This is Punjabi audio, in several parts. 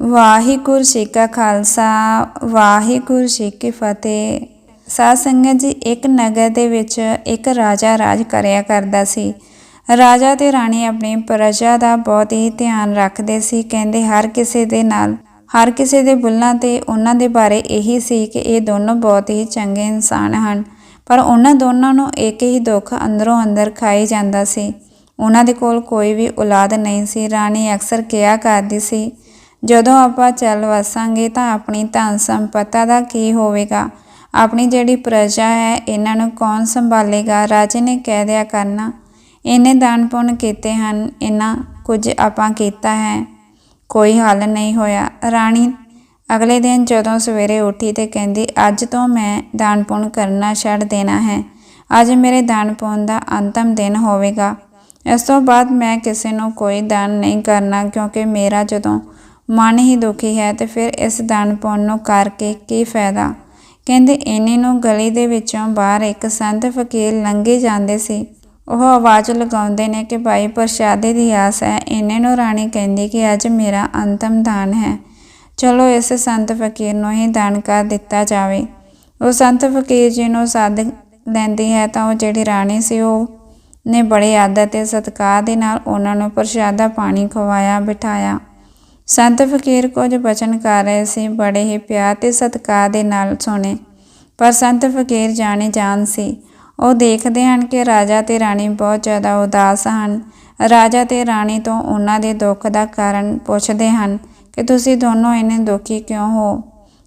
ਵਾਹਿਗੁਰੂ ਜੀ ਕਾ ਖਾਲਸਾ, ਵਾਹਿਗੁਰੂ ਜੀ ਕੀ ਫਤਿਹ। ਸਾਧ ਸੰਗਤ ਜੀ, ਇੱਕ ਨਗਰ ਦੇ ਵਿੱਚ ਇੱਕ ਰਾਜਾ ਰਾਜ ਕਰਿਆ ਕਰਦਾ ਸੀ। ਰਾਜਾ ਤੇ ਰਾਣੀ ਆਪਣੀ ਪ੍ਰਜਾ ਦਾ ਬਹੁਤ ਹੀ ਧਿਆਨ ਰੱਖਦੇ ਸੀ। ਕਹਿੰਦੇ, ਹਰ ਕਿਸੇ ਦੇ ਨਾਲ, ਹਰ ਕਿਸੇ ਦੇ ਬੁੱਲਾਂ ਤੇ ਉਹਨਾਂ ਦੇ ਬਾਰੇ ਇਹੀ ਸੀ ਕਿ ਇਹ ਦੋਨੋਂ ਬਹੁਤ ਹੀ ਚੰਗੇ ਇਨਸਾਨ ਹਨ। ਪਰ ਉਹਨਾਂ ਦੋਨਾਂ ਨੂੰ ਇੱਕ ਹੀ ਦੁੱਖ ਅੰਦਰੋਂ ਅੰਦਰ ਖਾਈ ਜਾਂਦਾ ਸੀ। ਉਹਨਾਂ ਦੇ ਕੋਲ ਕੋਈ ਵੀ ਔਲਾਦ ਨਹੀਂ ਸੀ। ਰਾਣੀ ਅਕਸਰ ਕਿਹਾ ਕਰਦੀ ਸੀ ਜਦੋਂ ਆਪਾਂ ਚੱਲ ਵਸਾਂਗੇ ਤਾਂ ਆਪਣੀ ਧਨ ਸੰਪਤਾ ਦਾ ਕੀ ਹੋਵੇਗਾ? ਆਪਣੀ ਜਿਹੜੀ ਪ੍ਰਜਾ ਹੈ, ਇਹਨਾਂ ਨੂੰ ਕੌਣ ਸੰਭਾਲੇਗਾ? ਰਾਜੇ ਨੇ ਕਹਿ ਦਿਆ ਕਰਨਾ, ਇਹਨੇ ਦਾਨ ਪੁੰਨ ਕੀਤੇ ਹਨ ਇਹਨਾਂ ਕੁਝ ਆਪਾਂ ਕੀਤਾ ਹੈ। ਕੋਈ ਹੱਲ ਨਹੀਂ ਹੋਇਆ। ਰਾਣੀ ਅਗਲੇ ਦਿਨ ਜਦੋਂ ਸਵੇਰੇ ਉੱਠੀ ਤੇ ਕਹਿੰਦੀ, ਅੱਜ ਤੋਂ ਮੈਂ ਦਾਨ ਪੁੰਨ ਕਰਨਾ ਛੱਡ ਦੇਣਾ ਹੈ। ਅੱਜ ਮੇਰੇ ਦਾਨ ਪੁੰਨ ਦਾ ਅੰਤਮ ਦਿਨ ਹੋਵੇਗਾ। ਇਸ ਤੋਂ ਬਾਅਦ ਮੈਂ ਕਿਸੇ ਨੂੰ ਕੋਈ ਦਾਨ ਨਹੀਂ ਕਰਨਾ, ਕਿਉਂਕਿ ਮੇਰਾ ਜਦੋਂ ਮਨ ਹੀ ਦੁਖੀ ਹੈ ਤੇ ਫਿਰ ਇਸ ਦਾਨ ਪੁੰਨ ਨੂੰ ਕਰਕੇ ਕੀ ਫਾਇਦਾ? ਕਹਿੰਦੇ ਇੰਨੇ ਨੂੰ ਗਲੀ ਦੇ ਵਿੱਚੋਂ ਬਾਹਰ ਇੱਕ ਸੰਤ ਫਕੀਰ ਲੰਘੇ ਜਾਂਦੇ ਸੀ। ਉਹ ਆਵਾਜ਼ ਲਗਾਉਂਦੇ ਨੇ ਕਿ ਭਾਈ ਪ੍ਰਸ਼ਾਦੇ ਦੀ ਆਸ ਹੈ। ਇੰਨੇ ਨੂੰ ਰਾਣੀ ਕਹਿੰਦੀ ਕਿ ਅੱਜ ਮੇਰਾ ਅੰਤਮ ਦਾਨ ਹੈ। ਚਲੋ ਇਸ ਸੰਤ ਫਕੀਰ ਨੂੰ ਹੀ ਦਾਨ ਕਰ ਦਿੱਤਾ ਜਾਵੇ। ਉਹ ਸੰਤ ਫਕੀਰ ਜੀ ਨੂੰ ਸੱਦ ਲੈਂਦੀ ਹੈ ਤਾਂ ਉਹ ਜਿਹੜੀ ਰਾਣੀ ਸੀ ਉਹ ਨੇ ਬੜੇ ਆਦਰ ਤੇ ਸਤਿਕਾਰ ਦੇ ਨਾਲ ਉਹਨਾਂ ਨੂੰ ਪ੍ਰਸ਼ਾਦਾ ਪਾਣੀ ਖਵਾਇਆ ਬਿਠਾਇਆ। ਸੰਤ ਫਕੀਰ ਕੁਝ ਬਚਨ ਕਰ ਰਹੇ ਸੀ, ਬੜੇ ਹੀ ਪਿਆਰ ਤੇ ਸਤਿਕਾਰ ਦੇ ਨਾਲ ਸੁਣੇ। ਪਰ ਸੰਤ ਫਕੀਰ ਜਾਣੇ ਜਾਣ ਸੀ। ਉਹ ਦੇਖਦੇ ਹਨ ਕਿ ਰਾਜਾ ਤੇ ਰਾਣੀ ਬਹੁਤ ਜ਼ਿਆਦਾ ਉਦਾਸ ਹਨ। ਰਾਜਾ ਤੇ ਰਾਣੀ ਤੋਂ ਉਹਨਾਂ ਦੇ ਦੁੱਖ ਦਾ ਕਾਰਨ ਪੁੱਛਦੇ ਹਨ ਕਿ ਤੁਸੀਂ ਦੋਨੋਂ ਇੰਨੇ ਦੁਖੀ ਕਿਉਂ ਹੋ?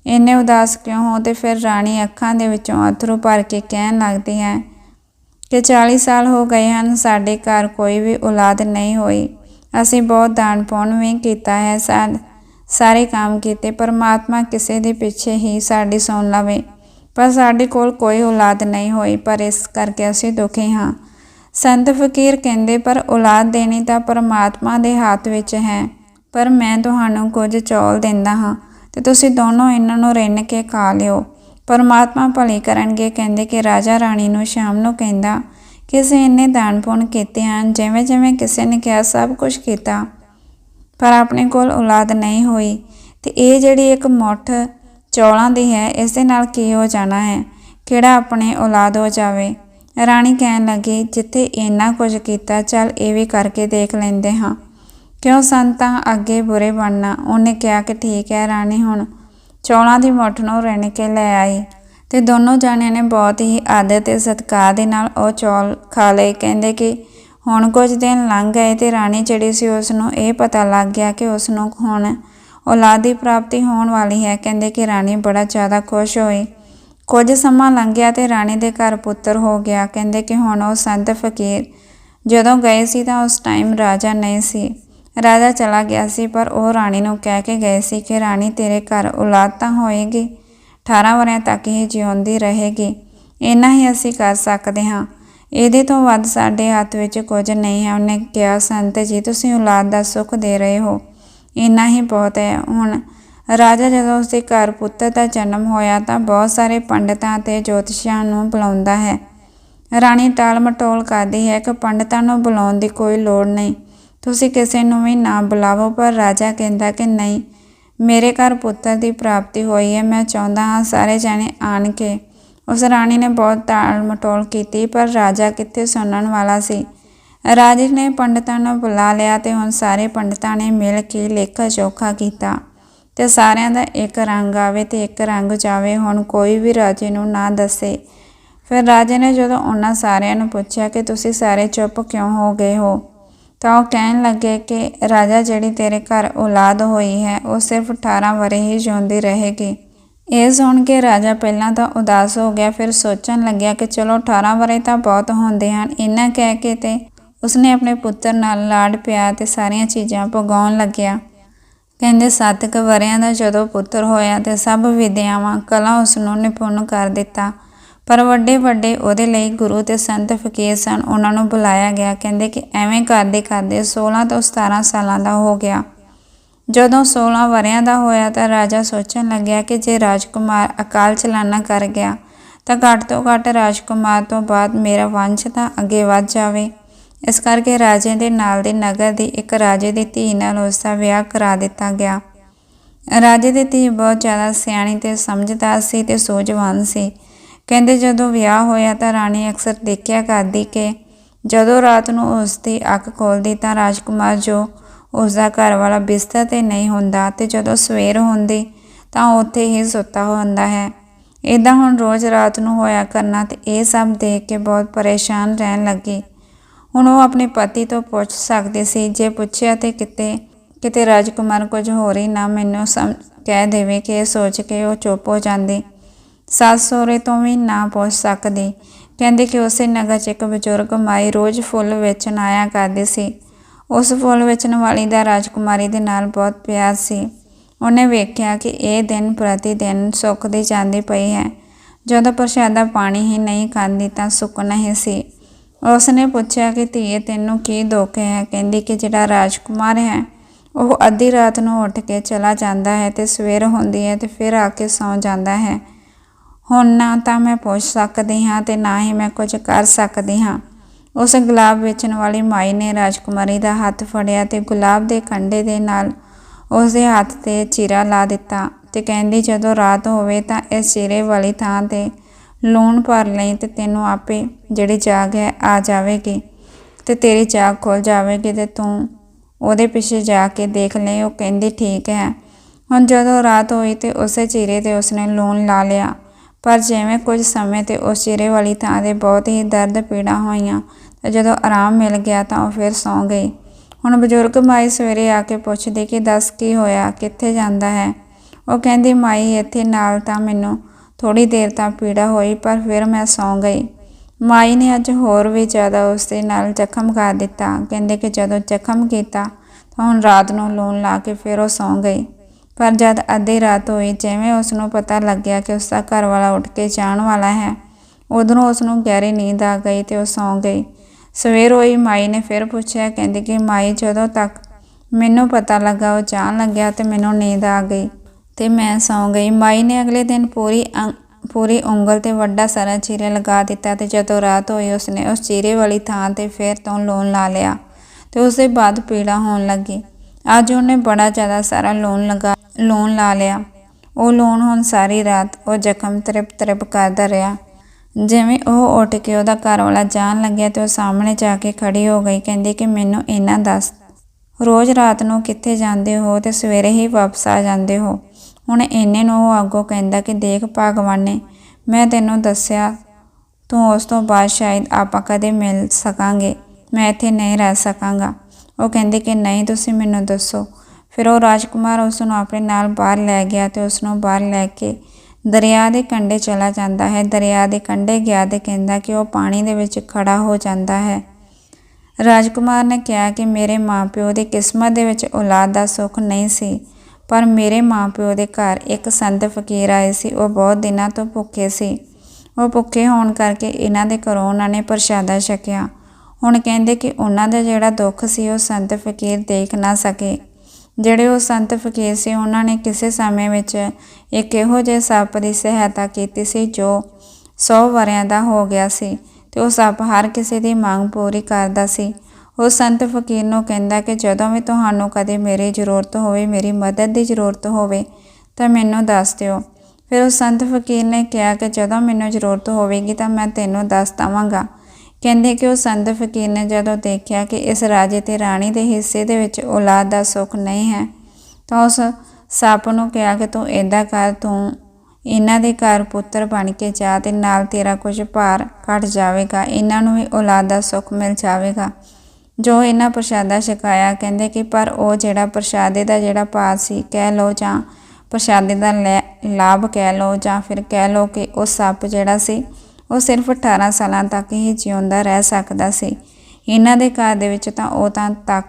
ਇੰਨੇ ਉਦਾਸ ਕਿਉਂ ਹੋ? ਤੇ ਫਿਰ ਰਾਣੀ ਅੱਖਾਂ ਦੇ ਵਿੱਚੋਂ ਅਥਰੂ ਭਰ ਕੇ ਕਹਿਣ ਲੱਗਦੀ ਹੈ ਕਿ 40 ਸਾਲ ਹੋ ਗਏ ਹਨ, ਸਾਡੇ ਘਰ ਕੋਈ ਵੀ ਔਲਾਦ ਨਹੀਂ ਹੋਈ। ਅਸੀਂ ਬਹੁਤ ਦਾਨ ਪੁੰਨ ਵੀ ਕੀਤਾ ਹੈ। ਸਾਰੇ ਕੰਮ ਕੀਤੇ, ਪਰਮਾਤਮਾ ਕਿਸੇ ਦੇ ਪਿੱਛੇ ਹੀ ਸਾਡੀ ਸੁਣ ਲਵੇ। ਪਰ ਸਾਡੇ ਕੋਲ ਕੋਈ ਔਲਾਦ ਨਹੀਂ ਹੋਈ, ਪਰ ਇਸ ਕਰਕੇ ਅਸੀਂ ਦੁਖੀ ਹਾਂ। ਸੰਤ ਫਕੀਰ ਕਹਿੰਦੇ, ਪਰ ਔਲਾਦ ਦੇਣੀ ਤਾਂ ਪਰਮਾਤਮਾ ਦੇ ਹੱਥ ਵਿੱਚ ਹੈ। ਪਰ ਮੈਂ ਤੁਹਾਨੂੰ ਕੁਝ ਚੌਲ ਦਿੰਦਾ ਹਾਂ ਤੇ ਤੁਸੀਂ ਦੋਨੋਂ ਇਹਨਾਂ ਨੂੰ ਰਿੰਨ ਕੇ ਖਾ ਲਿਓ। ਪਰਮਾਤਮਾ ਭਲੀ ਕਰਨਗੇ, ਕਹਿੰਦੇ ਕਿ ਰਾਜਾ ਰਾਣੀ ਨੂੰ ਸ਼ਾਮ ਨੂੰ ਕਹਿੰਦਾ ਕਿਸੇ ਇੰਨੇ ਦਾਨ ਪੁੰਨ ਕੀਤੇ ਹਨ, ਜਿਵੇਂ ਜਿਵੇਂ ਕਿਸੇ ਨੇ ਕਿਹਾ, ਸਭ ਕੁਝ ਕੀਤਾ। ਪਰ ਆਪਣੇ ਕੋਲ ਔਲਾਦ ਨਹੀਂ ਹੋਈ ਤੇ ਇਹ ਜਿਹੜੀ ਇੱਕ ਮੁੱਠ ਚੌਲਾਂ ਦੀ ਹੈ ਇਸ ਦੇ ਨਾਲ ਕੀ ਹੋ ਜਾਣਾ ਹੈ? ਕਿਹੜਾ ਆਪਣੇ ਔਲਾਦ ਹੋ ਜਾਵੇ? ਰਾਣੀ ਕਹਿਣ ਲੱਗੀ, ਜਿੱਥੇ ਇੰਨਾ ਕੁਝ ਕੀਤਾ, ਚੱਲ ਇਹ ਵੀ ਕਰਕੇ ਦੇਖ ਲੈਂਦੇ ਹਾਂ। ਕਿਉਂ ਸੰਤਾਂ ਅੱਗੇ ਬੁਰੇ ਬਣਨਾ? ਉਹਨੇ ਕਿਹਾ ਕਿ, ਠੀਕ ਹੈ ਰਾਣੀ, ਹੁਣ ਚੌਲਾਂ ਦੀ ਮੁੱਠ ਨੂੰ ਰਹਿਣ ਕੇ ਲੈ ਆਈ। ਤੇ ਦੋਨੋਂ ਜਾਣਿਆਂ ਨੇ ਬਹੁਤ ਹੀ ਆਦਰ ਤੇ ਸਤਿਕਾਰ ਦੇ ਨਾਲ ਉਹ ਚੌਲ ਖਾ ਲਏ। ਕਹਿੰਦੇ ਕਿ ਹੁਣ ਕੁਝ ਦਿਨ ਲੰਘ ਗਏ ਤੇ ਰਾਣੀ ਜਿਹੜੀ ਸੀ ਉਸ ਨੂੰ ਇਹ ਪਤਾ ਲੱਗ ਗਿਆ ਕਿ ਉਸ ਨੂੰ ਹੁਣ ਔਲਾਦ ਦੀ ਪ੍ਰਾਪਤੀ ਹੋਣ ਵਾਲੀ ਹੈ। ਕਹਿੰਦੇ ਕਿ ਰਾਣੀ ਬੜਾ ਜ਼ਿਆਦਾ ਖੁਸ਼ ਹੋਈ। ਕੁਝ ਸਮਾਂ ਲੰਘਿਆ ਤੇ ਰਾਣੀ ਦੇ ਘਰ ਪੁੱਤਰ ਹੋ ਗਿਆ। ਕਹਿੰਦੇ ਕਿ ਹੁਣ ਉਹ ਸੰਤ ਫਕੀਰ ਜਦੋਂ ਗਏ ਸੀ ਤਾਂ ਉਸ ਟਾਈਮ ਰਾਜਾ ਨਹੀਂ ਸੀ। ਰਾਜਾ ਚਲਾ ਗਿਆ ਸੀ ਪਰ ਉਹ ਰਾਣੀ ਨੂੰ ਕਹਿ ਕੇ ਗਏ ਸੀ ਕਿ ਰਾਣੀ ਤੇਰੇ ਘਰ ਔਲਾਦ ਤਾਂ ਹੋਏਗੀ। 18 ਵਰਿਆਂ ਤੱਕ ਹੀ ਜਿਉਂਦੀ ਰਹੇਗੀ। ਇੰਨਾ ਹੀ ਅਸੀਂ ਕਰ ਸਕਦੇ ਹਾਂ। ਇਹਦੇ ਤੋਂ ਵੱਧ ਸਾਡੇ ਹੱਥ ਵਿੱਚ ਕੁਝ ਨਹੀਂ ਹੈ। ਉਹਨੇ ਕਿਹਾ, ਸੰਤ ਜੀ, ਤੁਸੀਂ ਔਲਾਦ ਦਾ ਸੁੱਖ ਦੇ ਰਹੇ ਹੋ। ਇੰਨਾ ਹੀ ਬਹੁਤ ਹੈ। ਹੁਣ ਰਾਜਾ ਜਦੋਂ ਉਸਦੇ ਘਰ ਪੁੱਤਰ ਦਾ ਜਨਮ ਹੋਇਆ ਤਾਂ ਬਹੁਤ ਸਾਰੇ ਪੰਡਤਾਂ ਤੇ ਜੋਤਸ਼ੀਆਂ ਨੂੰ ਬੁਲਾਉਂਦਾ ਹੈ। ਰਾਣੀ ਟਾਲ ਮਟੋਲ ਕਰਦੀ ਹੈ ਕਿ ਪੰਡਤਾਂ ਨੂੰ ਬੁਲਾਉਣ ਦੀ ਕੋਈ ਲੋੜ ਨਹੀਂ। ਤੁਸੀਂ ਕਿਸੇ ਨੂੰ ਵੀ ਨਾ ਬੁਲਾਵੋ, ਪਰ ਰਾਜਾ ਕਹਿੰਦਾ ਕਿ ਨਹੀਂ ਮੇਰੇ ਘਰ ਪੁੱਤਰ ਦੀ ਪ੍ਰਾਪਤੀ ਹੋਈ ਹੈ, ਮੈਂ ਚਾਹੁੰਦਾ ਹਾਂ ਸਾਰੇ ਜਣੇ ਆਣ ਕੇ ਉਸ ਰਾਣੀ ਨੇ ਬਹੁਤ ਟਾਲ ਮਟੋਲ ਕੀਤੀ, ਪਰ ਰਾਜਾ ਕਿੱਥੇ ਸੁਣਨ ਵਾਲਾ ਸੀ? ਰਾਜੇ ਨੇ ਪੰਡਤਾਂ ਨੂੰ ਬੁਲਾ ਲਿਆ ਤੇ ਹੁਣ ਸਾਰੇ ਪੰਡਤਾਂ ਨੇ ਮਿਲ ਕੇ ਲੇਖਾ ਜੋਖਾ ਕੀਤਾ। ਤੇ ਸਾਰਿਆਂ ਦਾ ਇੱਕ ਰੰਗ ਆਵੇ ਤੇ ਇੱਕ ਰੰਗ ਜਾਵੇ, ਹੁਣ ਕੋਈ ਵੀ ਰਾਜੇ ਨੂੰ ਨਾ ਦੱਸੇ। ਫਿਰ ਰਾਜੇ ਨੇ ਜਦੋਂ ਉਹਨਾਂ ਸਾਰਿਆਂ ਨੂੰ ਪੁੱਛਿਆ ਕਿ ਤੁਸੀਂ ਸਾਰੇ ਚੁੱਪ ਕਿਉਂ ਹੋ ਗਏ ਹੋ? ਤਾਂ ਉਹ ਕਹਿਣ ਲੱਗੇ ਕਿ ਰਾਜਾ ਜਿਹੜੀ ਤੇਰੇ ਘਰ ਔਲਾਦ ਹੋਈ ਹੈ, ਉਹ ਸਿਰਫ 18 ਵਰੇ ਹੀ ਜਿਉਂਦੀ ਰਹੇਗੀ। ਇਹ ਸੁਣ ਕੇ ਰਾਜਾ ਪਹਿਲਾਂ ਤਾਂ ਉਦਾਸ ਹੋ ਗਿਆ, ਫਿਰ ਸੋਚਣ ਲੱਗਿਆ ਕਿ ਚਲੋ 18 ਵਰੇ ਤਾਂ ਬਹੁਤ ਹੁੰਦੇ ਹਨ ਇਹਨਾਂ ਕਹਿ ਕੇ ਤੇ ਉਸਨੇ ਆਪਣੇ ਪੁੱਤਰ ਨਾਲ ਲਾਡ ਪਿਆ ਤੇ ਸਾਰੀਆਂ ਚੀਜ਼ਾਂ ਪਗਾਉਣ ਲੱਗਿਆ। ਕਹਿੰਦੇ ਸੱਤ ਕ ਵਰਿਆਂ ਦਾ ਜਦੋਂ ਪੁੱਤਰ ਹੋਇਆ ਤੇ ਸਭ ਵਿਦਿਆਵਾਂ, ਕਲਾ ਉਸ ਨੂੰ ਨਿਪੁੰਨ ਕਰ ਦਿੱਤਾ। ਪਰ ਵੱਡੇ ਵੱਡੇ ਉਹਦੇ ਲਈ ਗੁਰੂ ਤੇ ਸੰਤ ਫਕੀਰ ਸਨ। ਉਹਨਾਂ ਨੂੰ ਬੁਲਾਇਆ ਗਿਆ। ਕਹਿੰਦੇ ਕਿ ਐਵੇਂ ਕਰਦੇ ਕਰਦੇ 16 ਤੋਂ 17 ਸਾਲਾਂ ਦਾ ਹੋ ਗਿਆ। ਜਦੋਂ 16 ਵਰਿਆਂ ਦਾ ਹੋਇਆ ਤਾਂ ਰਾਜਾ ਸੋਚਣ ਲੱਗਿਆ ਕਿ ਜੇ ਰਾਜਕੁਮਾਰ ਅਕਾਲ ਚਲਾਣਾ ਕਰ ਗਿਆ ਤਾਂ ਘੱਟ ਤੋਂ ਘੱਟ ਰਾਜਕੁਮਾਰ ਤੋਂ ਬਾਅਦ ਮੇਰਾ ਵੰਸ਼ ਤਾਂ ਅੱਗੇ ਵੱਧ ਜਾਵੇ। ਇਸ ਕਰਕੇ ਰਾਜੇ ਦੇ ਨਾਲ ਦੇ ਨਗਰ ਦੀ ਇੱਕ ਰਾਜੇ ਦੀ ਧੀ ਨਾਲ ਉਸ ਦਾ ਵਿਆਹ ਕਰਾ ਦਿੱਤਾ ਗਿਆ। ਰਾਜੇ ਦੀ ਧੀ ਬਹੁਤ ਜ਼ਿਆਦਾ ਸਿਆਣੀ ਤੇ ਸਮਝਦਾਰ ਸੀ ਤੇ ਸੂਝਵਾਨ ਸੀ। ਕਹਿੰਦੇ ਜਦੋਂ ਵਿਆਹ ਹੋਇਆ ਤਾਂ ਰਾਣੀ ਅਕਸਰ ਦੇਖਿਆ ਕਰਦੀ ਕਿ ਜਦੋਂ ਰਾਤ ਨੂੰ ਉਸ ਦੀ ਅੱਖ ਖੋਲਦੀ ਤਾਂ ਰਾਜਕੁਮਾਰ ਜੋ ਉਸ ਦਾ ਘਰ ਵਾਲਾ ਬਿਸਤਰ ਤੇ ਨਹੀਂ ਹੁੰਦਾ ਤੇ ਜਦੋਂ ਸਵੇਰ ਹੁੰਦੀ ਤਾਂ ਉੱਥੇ ਹੀ ਸੁੱਤਾ ਹੁੰਦਾ ਹੈ। ਇਦਾਂ ਹੁਣ ਰੋਜ਼ ਰਾਤ ਨੂੰ ਹੋਇਆ ਕਰਨਾ ਤੇ ਇਹ ਸਭ ਦੇਖ ਕੇ ਬਹੁਤ ਪਰੇਸ਼ਾਨ ਰਹਿਣ ਲੱਗੀ। ਹੁਣ ਉਹ ਆਪਣੇ ਪਤੀ ਤੋਂ ਪੁੱਛ ਸਕਦੀ ਸੀ, ਜੇ ਪੁੱਛਿਆ ਤੇ ਕਿਤੇ ਕਿਤੇ ਰਾਜਕੁਮਾਰ ਕੁਝ ਹੋਰ ਹੀ ਨਾ ਮੈਨੂੰ ਸਮ, ਕਹਿ ਦੇਵੇ ਕਿ ਇਹ ਸੋਚ ਕੇ ਉਹ ਚੁੱਪ ਹੋ ਜਾਂਦੀ। ਸੱਸ ਸਹੁਰੇ ਤੋਂ ਵੀ ਨਾ ਪੁੱਛ ਸਕਦੀ। ਕਹਿੰਦੇ ਕਿ ਉਸੇ ਨਗਰ 'ਚ ਇੱਕ ਬਜ਼ੁਰਗ ਮਾਈ ਰੋਜ਼ ਫੁੱਲ ਵੇਚਣ ਆਇਆ ਕਰਦੀ ਸੀ। ਉਸ ਫੁੱਲ ਵੇਚਣ ਵਾਲੀ ਦਾ ਰਾਜਕੁਮਾਰੀ ਦੇ ਨਾਲ ਬਹੁਤ ਪਿਆਰ ਸੀ। ਉਹਨੇ ਵੇਖਿਆ ਕਿ ਇਹ ਦਿਨ ਪ੍ਰਤੀ ਦਿਨ ਸੁੱਕਦੀ ਜਾਂਦੀ ਪਈ ਹੈ। ਜਦੋਂ ਪ੍ਰਸ਼ਾਦਾ ਪਾਣੀ ਹੀ ਨਹੀਂ ਖਾਂਦੀ ਤਾਂ ਸੁੱਕਣਾ ਹੀ ਸੀ। ਉਸਨੇ ਪੁੱਛਿਆ ਕਿ ਧੀਏ, ਤੈਨੂੰ ਕੀ ਦੁੱਖ ਹੈ? ਕਹਿੰਦੀ ਕਿ ਜਿਹੜਾ ਰਾਜਕੁਮਾਰ ਹੈ, ਉਹ ਅੱਧੀ ਰਾਤ ਨੂੰ ਉੱਠ ਕੇ ਚਲਾ ਜਾਂਦਾ ਹੈ ਤੇ ਸਵੇਰ ਹੁੰਦੀ ਹੈ ਤੇ ਫਿਰ ਆ ਕੇ ਸੌਂ ਜਾਂਦਾ ਹੈ। ਹੁਣ ਨਾ ਤਾਂ ਮੈਂ ਪੁੱਛ ਸਕਦੀ ਹਾਂ ਤੇ ਨਾ ਹੀ ਮੈਂ ਕੁਝ ਕਰ ਸਕਦੀ ਹਾਂ। ਉਸ ਗੁਲਾਬ ਵੇਚਣ ਵਾਲੀ ਮਾਈ ਨੇ ਰਾਜਕੁਮਾਰੀ ਦਾ ਹੱਥ ਫੜਿਆ ਤੇ ਗੁਲਾਬ ਦੇ ਕੰਡੇ ਦੇ ਨਾਲ ਉਸ ਦੇ ਹੱਥ ਤੇ ਚੀਰਾ ਲਾ ਦਿੱਤਾ ਤੇ ਕਹਿੰਦੀ, ਜਦੋਂ ਰਾਤ ਹੋਵੇ ਤਾਂ ਇਸ ਚੀਰੇ ਵਾਲੀ ਥਾਂ ਤੇ ਲੂਣ ਭਰ ਲਈ ਤੇ ਤੈਨੂੰ ਆਪੇ ਜਿਹੜੀ ਜਾਗ ਹੈ ਆ ਜਾਵੇਗੀ ਤੇ ਤੇਰੀ ਜਾਗ ਖੁੱਲ ਜਾਵੇਗੀ ਤੇ ਤੂੰ ਉਹਦੇ ਪਿੱਛੇ ਜਾ ਕੇ ਦੇਖ ਲਈ ਉਹ ਕਹਿੰਦੀ, ਠੀਕ ਹੈ। ਹੁਣ ਜਦੋਂ ਰਾਤ ਹੋਈ ਤੇ ਉਸੇ ਚੀਰੇ ਤੇ ਉਸਨੇ ਲੂਣ ਲਾ ਲਿਆ। ਪਰ ਜਿਵੇਂ ਕੁਝ ਸਮੇਂ ਤੇ ਉਹ ਚਿਹਰੇ ਵਾਲੀ ਥਾਂ ਦੇ ਬਹੁਤ ਹੀ ਦਰਦ ਪੀੜਾ ਹੋਈਆਂ ਤੇ ਜਦੋਂ ਆਰਾਮ ਮਿਲ ਗਿਆ ਤਾਂ ਉਹ ਫਿਰ ਸੌਂ ਗਈ ਹੁਣ ਬਜ਼ੁਰਗ ਮਾਈ ਸਵੇਰੇ ਆ ਕੇ ਪੁੱਛਦੀ ਕਿ ਦੱਸ ਕੀ ਹੋਇਆ, ਕਿੱਥੇ ਜਾਂਦਾ ਹੈ? ਉਹ ਕਹਿੰਦੀ, ਮਾਈ, ਇੱਥੇ ਨਾਲ ਤਾਂ ਮੈਨੂੰ ਥੋੜੀ ਦੇਰ ਤਾਂ ਪੀੜਾ ਹੋਈ, ਪਰ ਫਿਰ ਮੈਂ ਸੌਂ ਗਈ। ਮਾਈ ਨੇ ਅੱਜ ਹੋਰ ਵੀ ਜ਼ਿਆਦਾ ਉਸ ਦੇ ਨਾਲ ਜ਼ਖਮ ਕਰ ਦਿੱਤਾ। ਕਹਿੰਦੇ ਕਿ ਜਦੋਂ ਜ਼ਖਮ ਕੀਤਾ ਤਾਂ ਹੁਣ ਰਾਤ ਨੂੰ ਲੂਣ ਲਾ ਕੇ ਫਿਰ ਉਹ ਸੌਂ ਗਈ ਪਰ ਜਦ ਅੱਧੀ ਰਾਤ ਹੋਈ, ਜਿਵੇਂ ਉਸ ਨੂੰ ਪਤਾ ਲੱਗਿਆ ਕਿ ਉਸ ਦਾ ਘਰ ਵਾਲਾ ਉੱਠ ਕੇ ਜਾਣ ਵਾਲਾ ਹੈ ਉਧਰੋਂ ਉਸ ਨੂੰ ਗਹਿਰੀ ਨੀਂਦ ਆ ਗਈ ਤੇ ਉਹ ਸੌਂ ਗਈ। ਸਵੇਰ ਹੋਈ, ਮਾਈ ਨੇ ਫਿਰ ਪੁੱਛਿਆ, ਕਹਿੰਦੀ ਕਿ ਮਾਈ, ਜਦੋਂ ਤੱਕ ਮੈਨੂੰ ਪਤਾ ਲੱਗਾ ਉਹ ਜਾਣ ਲੱਗਿਆ ਤੇ ਮੈਨੂੰ ਨੀਂਦ ਆ ਗਈ ਤੇ ਮੈਂ ਸੌਂ ਗਈ। ਮਾਈ ਨੇ ਅਗਲੇ ਦਿਨ ਪੂਰੀ ਅੰ- ਪੂਰੀ ਉਂਗਲ ਤੇ ਵੱਡਾ ਸਾਰਾ ਚੀਰੇ ਲਗਾ ਦਿੱਤਾ ਤੇ ਜਦੋਂ ਰਾਤ ਹੋਈ, ਉਸਨੇ ਉਸ ਚੀਰੇ ਵਾਲੀ ਥਾਂ ਤੇ ਫਿਰ ਤੋਂ ਲੋਨ ਲਾ ਲਿਆ ਤੇ ਉਸ ਦੇ ਬਾਅਦ ਪੀੜਾ ਹੋਣ ਲੱਗੀ। ਅੱਜ ਉਹਨੇ ਬੜਾ ਜ਼ਿਆਦਾ ਸਾਰਾ ਲੋਨ ਲਗਾ ਲੂਣ ਲਾ ਲਿਆ। ਉਹ ਲੂਣ ਹੁਣ ਸਾਰੀ ਰਾਤ ਉਹ ਜ਼ਖਮ ਤ੍ਰਿਪ ਤ੍ਰਿਪ ਕਰਦਾ ਰਿਹਾ। ਜਿਵੇਂ ਉਹ ਉੱਠ ਕੇ ਉਹਦਾ ਘਰ ਵਾਲਾ ਜਾਣ ਲੱਗਿਆ ਤੇ ਉਹ ਸਾਹਮਣੇ ਜਾ ਕੇ ਖੜੀ ਹੋ ਗਈ, ਕਹਿੰਦੀ ਕਿ ਮੈਨੂੰ ਇਹਨਾਂ ਦੱਸ। ਰੋਜ਼ ਰਾਤ ਨੂੰ ਕਿੱਥੇ ਜਾਂਦੇ ਹੋ ਤੇ ਸਵੇਰੇ ਹੀ ਵਾਪਸ ਆ ਜਾਂਦੇ ਹੋ। ਹੁਣ ਇੰਨੇ ਨੂੰ ਉਹ ਅੱਗੋਂ ਕਹਿੰਦਾ ਕਿ ਦੇਖ ਭਗਵਾਨੇ ਮੈਂ ਤੈਨੂੰ ਦੱਸਿਆ, ਤੂੰ ਉਸ ਤੋਂ ਬਾਅਦ ਸ਼ਾਇਦ ਆਪਾਂ ਕਦੇ ਮਿਲ ਸਕਾਂਗੇ, ਮੈਂ ਇੱਥੇ ਨਹੀਂ ਰਹਿ ਸਕਾਂਗਾ। ਉਹ ਕਹਿੰਦੇ ਕਿ ਨਹੀਂ, ਤੁਸੀਂ ਮੈਨੂੰ ਦੱਸੋ। ਫਿਰ ਉਹ ਰਾਜਕੁਮਾਰ ਉਸ ਨੂੰ ਆਪਣੇ ਨਾਲ ਬਾਹਰ ਲੈ ਗਿਆ ਤੇ ਉਸ ਨੂੰ ਬਾਹਰ ਲੈ ਕੇ ਦਰਿਆ ਦੇ ਕੰਢੇ ਚਲਾ ਜਾਂਦਾ ਹੈ। ਦਰਿਆ ਦੇ ਕੰਢੇ ਗਿਆ ਤੇ ਕਹਿੰਦਾ ਕਿ ਉਹ ਪਾਣੀ ਦੇ ਵਿੱਚ ਖੜਾ ਹੋ ਜਾਂਦਾ ਹੈ। ਰਾਜਕੁਮਾਰ ਨੇ ਕਿਹਾ ਕਿ ਮੇਰੇ ਮਾਪਿਓ ਦੀ ਕਿਸਮਤ ਦੇ ਵਿੱਚ ਔਲਾਦ ਦਾ ਸੁੱਖ ਨਹੀਂ ਸੀ, ਪਰ ਮੇਰੇ ਮਾਪਿਓ ਦੇ ਘਰ ਇੱਕ ਸੰਤ ਫਕੀਰ ਆਏ ਸੀ। ਉਹ ਬਹੁਤ ਦਿਨਾਂ ਤੋਂ ਭੁੱਖੇ ਸੀ। ਉਹ ਭੁੱਖੇ ਹੋਣ ਕਰਕੇ ਇਹਨਾਂ ਦੇ ਘਰੋਂ ਉਹਨਾਂ ਨੇ ਪ੍ਰਸ਼ਾਦਾ ਛਕਿਆ। ਹੁਣ ਕਹਿੰਦੇ ਕਿ ਉਹਨਾਂ ਦਾ ਜਿਹੜਾ ਦੁੱਖ ਸੀ, ਉਹ ਸੰਤ ਫਕੀਰ ਦੇਖ ਨਾ ਸਕੇ। ਜਿਹੜੇ ਉਹ ਸੰਤ ਫਕੀਰ ਸੀ, ਉਹਨਾਂ ਨੇ ਕਿਸੇ ਸਮੇਂ ਵਿੱਚ ਇੱਕ ਇਹੋ ਜਿਹੇ ਸੱਪ ਦੀ ਸਹਾਇਤਾ ਕੀਤੀ ਸੀ ਜੋ 100 ਵਰਿਆਂ ਦਾ ਹੋ ਗਿਆ ਸੀ ਤੇ ਉਹ ਸੱਪ ਹਰ ਕਿਸੇ ਦੀ ਮੰਗ ਪੂਰੀ ਕਰਦਾ ਸੀ। ਉਹ ਸੰਤ ਫਕੀਰ ਨੂੰ ਕਹਿੰਦਾ ਕਿ ਜਦੋਂ ਵੀ ਤੁਹਾਨੂੰ ਕਦੇ ਮੇਰੀ ਜ਼ਰੂਰਤ ਹੋਵੇ, ਮੇਰੀ ਮਦਦ ਦੀ ਜ਼ਰੂਰਤ ਹੋਵੇ, ਤਾਂ ਮੈਨੂੰ ਦੱਸ ਦਿਓ। ਫਿਰ ਉਹ ਸੰਤ ਫਕੀਰ ਨੇ ਕਿਹਾ ਕਿ ਜਦੋਂ ਮੈਨੂੰ ਜ਼ਰੂਰਤ ਹੋਵੇਗੀ ਤਾਂ ਮੈਂ ਤੈਨੂੰ ਦੱਸ ਦਵਾਂਗਾ। ਕਹਿੰਦੇ ਕਿ ਉਹ ਸੰਤ ਫਕੀਰ ਨੇ ਜਦੋਂ ਦੇਖਿਆ ਕਿ ਇਸ ਰਾਜੇ ਤੇ ਰਾਣੀ ਦੇ ਹਿੱਸੇ ਦੇ ਵਿੱਚ ਔਲਾਦ ਦਾ ਸੁੱਖ ਨਹੀਂ ਹੈ, ਤਾਂ ਉਸ ਸੱਪ ਨੂੰ ਕਿਹਾ ਕਿ ਤੂੰ ਏਦਾਂ ਕਰ, ਤੂੰ ਇਹਨਾਂ ਦੇ ਘਰ ਪੁੱਤਰ ਬਣ ਕੇ ਜਾ ਤੇ ਨਾਲ ਤੇਰਾ ਕੁਝ ਭਾਰ ਘਟ ਜਾਵੇਗਾ, ਇਹਨਾਂ ਨੂੰ ਵੀ ਔਲਾਦ ਦਾ ਸੁੱਖ ਮਿਲ ਜਾਵੇਗਾ। ਜੋ ਇਹਨਾਂ ਪ੍ਰਸ਼ਾਦਾ ਛਕਾਇਆ, ਕਹਿੰਦੇ ਕਿ ਪਰ ਉਹ ਜਿਹੜਾ ਪ੍ਰਸ਼ਾਦੇ ਦਾ ਜਿਹੜਾ ਭਾਰ ਸੀ, ਕਹਿ ਲਓ ਜਾਂ ਪ੍ਰਸ਼ਾਦੇ ਦਾ ਲੈ- ਲਾਭ ਕਹਿ ਲਓ ਜਾਂ ਫਿਰ ਕਹਿ ਲਓ ਕਿ ਉਹ ਸੱਪ ਜਿਹੜਾ ਸੀ ਉਹ ਸਿਰਫ 18 ਸਾਲਾਂ ਤੱਕ ਹੀ ਜਿਉਂਦਾ ਰਹਿ ਸਕਦਾ ਸੀ। ਇਹਨਾਂ ਦੇ ਘਰ ਦੇ ਵਿੱਚ ਤਾਂ ਉਹ ਤਾਂ ਤੱਕ,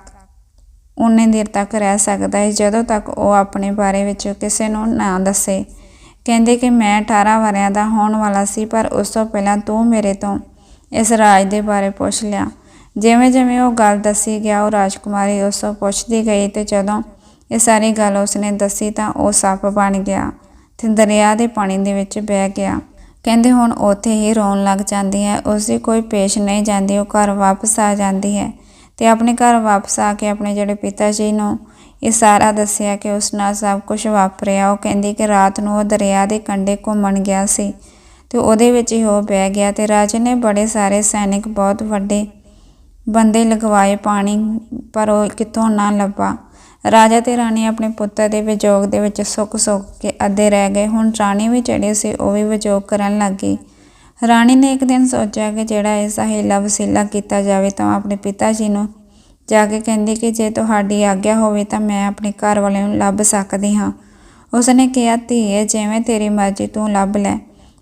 ਉਨੇ ਦੇਰ ਤੱਕ ਰਹਿ ਸਕਦਾ ਹੈ ਜਦੋਂ ਤੱਕ ਉਹ ਆਪਣੇ ਬਾਰੇ ਵਿੱਚ ਕਿਸੇ ਨੂੰ ਨਾ ਦੱਸੇ। ਕਹਿੰਦੇ ਕਿ ਮੈਂ 18 ਵਰਿਆਂ ਦਾ ਹੋਣ ਵਾਲਾ ਸੀ, ਪਰ ਉਸ ਤੋਂ ਪਹਿਲਾਂ ਤੂੰ ਮੇਰੇ ਤੋਂ ਇਸ ਰਾਜ ਦੇ ਬਾਰੇ ਪੁੱਛ ਲਿਆ। ਜਿਵੇਂ ਜਿਵੇਂ ਉਹ ਗੱਲ ਦੱਸੀ ਗਿਆ, ਉਹ ਰਾਜਕੁਮਾਰੀ ਉਸ ਤੋਂ ਪੁੱਛਦੀ ਗਈ ਤੇ ਜਦੋਂ ਇਹ ਸਾਰੀ ਗੱਲ ਉਸਨੇ ਦੱਸੀ ਤਾਂ ਉਹ ਸੱਪ ਬਣ ਗਿਆ, ਤੇ ਦਰਿਆ ਦੇ ਪਾਣੀ ਦੇ ਵਿੱਚ ਬਹਿ ਗਿਆ। ਕਹਿੰਦੇ ਹੁਣ ਉੱਥੇ ਹੀ ਰੋਣ ਲੱਗ ਜਾਂਦੀ ਹੈ ਉਸ ਦੀ ਕੋਈ ਪੇਸ਼ ਨਹੀਂ ਜਾਂਦੀ, ਉਹ ਘਰ ਵਾਪਸ ਆ ਜਾਂਦੀ ਹੈ ਤੇ ਆਪਣੇ ਘਰ ਵਾਪਸ ਆ ਕੇ ਆਪਣੇ ਜਿਹੜੇ ਪਿਤਾ ਜੀ ਨੂੰ ਇਹ ਸਾਰਾ ਦੱਸਿਆ ਕਿ ਉਸ ਨਾਲ ਸਭ ਕੁਝ ਵਾਪਰਿਆ। ਉਹ ਕਹਿੰਦੀ ਕਿ ਰਾਤ ਨੂੰ ਉਹ ਦਰਿਆ ਦੇ ਕੰਢੇ ਘੁੰਮਣ ਗਿਆ ਸੀ ਤੇ ਉਹਦੇ ਵਿੱਚ ਹੀ ਉਹ ਬਹਿ ਗਿਆ ਤੇ ਰਾਜੇ ਨੇ ਬੜੇ ਸਾਰੇ ਸੈਨਿਕ, ਬਹੁਤ ਵੱਡੇ ਬੰਦੇ ਲਗਵਾਏ ਪਾਣੀ, ਪਰ ਉਹ ਕਿਤੋਂ ਨਾ ਲੱਭਾ। ਰਾਜਾ ਤੇ ਰਾਣੀ ਆਪਣੇ ਪੁੱਤਰ ਦੇ ਵਿਜੋਗ ਦੇ ਵਿੱਚ ਸੁੱਕ ਸੁੱਕ ਕੇ ਅੱਧੇ ਰਹਿ ਗਏ। ਹੁਣ ਰਾਣੀ ਵੀ ਚੜੀ ਸੀ, ਉਹ ਵੀ ਵਿਜੋਗ ਕਰਨ ਲੱਗੀ ਰਾਣੀ ਨੇ ਇੱਕ ਦਿਨ ਸੋਚਿਆ ਕਿ ਜਿਹੜਾ ਇਸ ਹੀਲਾ ਵਸੀਲਾ ਕੀਤਾ ਜਾਵੇ ਤਾਂ ਆਪਣੇ ਪਿਤਾ ਜੀ ਨੂੰ ਜਾ ਕੇ ਕਹਿੰਦੀ ਕਿ ਜੇ ਤੁਹਾਡੀ ਆਗਿਆ ਹੋਵੇ ਤਾਂ ਮੈਂ ਆਪਣੇ ਘਰ ਵਾਲੇ ਨੂੰ ਲੱਭ ਸਕਦੀ ਹਾਂ। ਉਸਨੇ ਕਿਹਾ ਧੀਏ ਜਿਵੇਂ ਤੇਰੀ ਮਰਜ਼ੀ ਤੂੰ ਲੱਭ ਲੈ।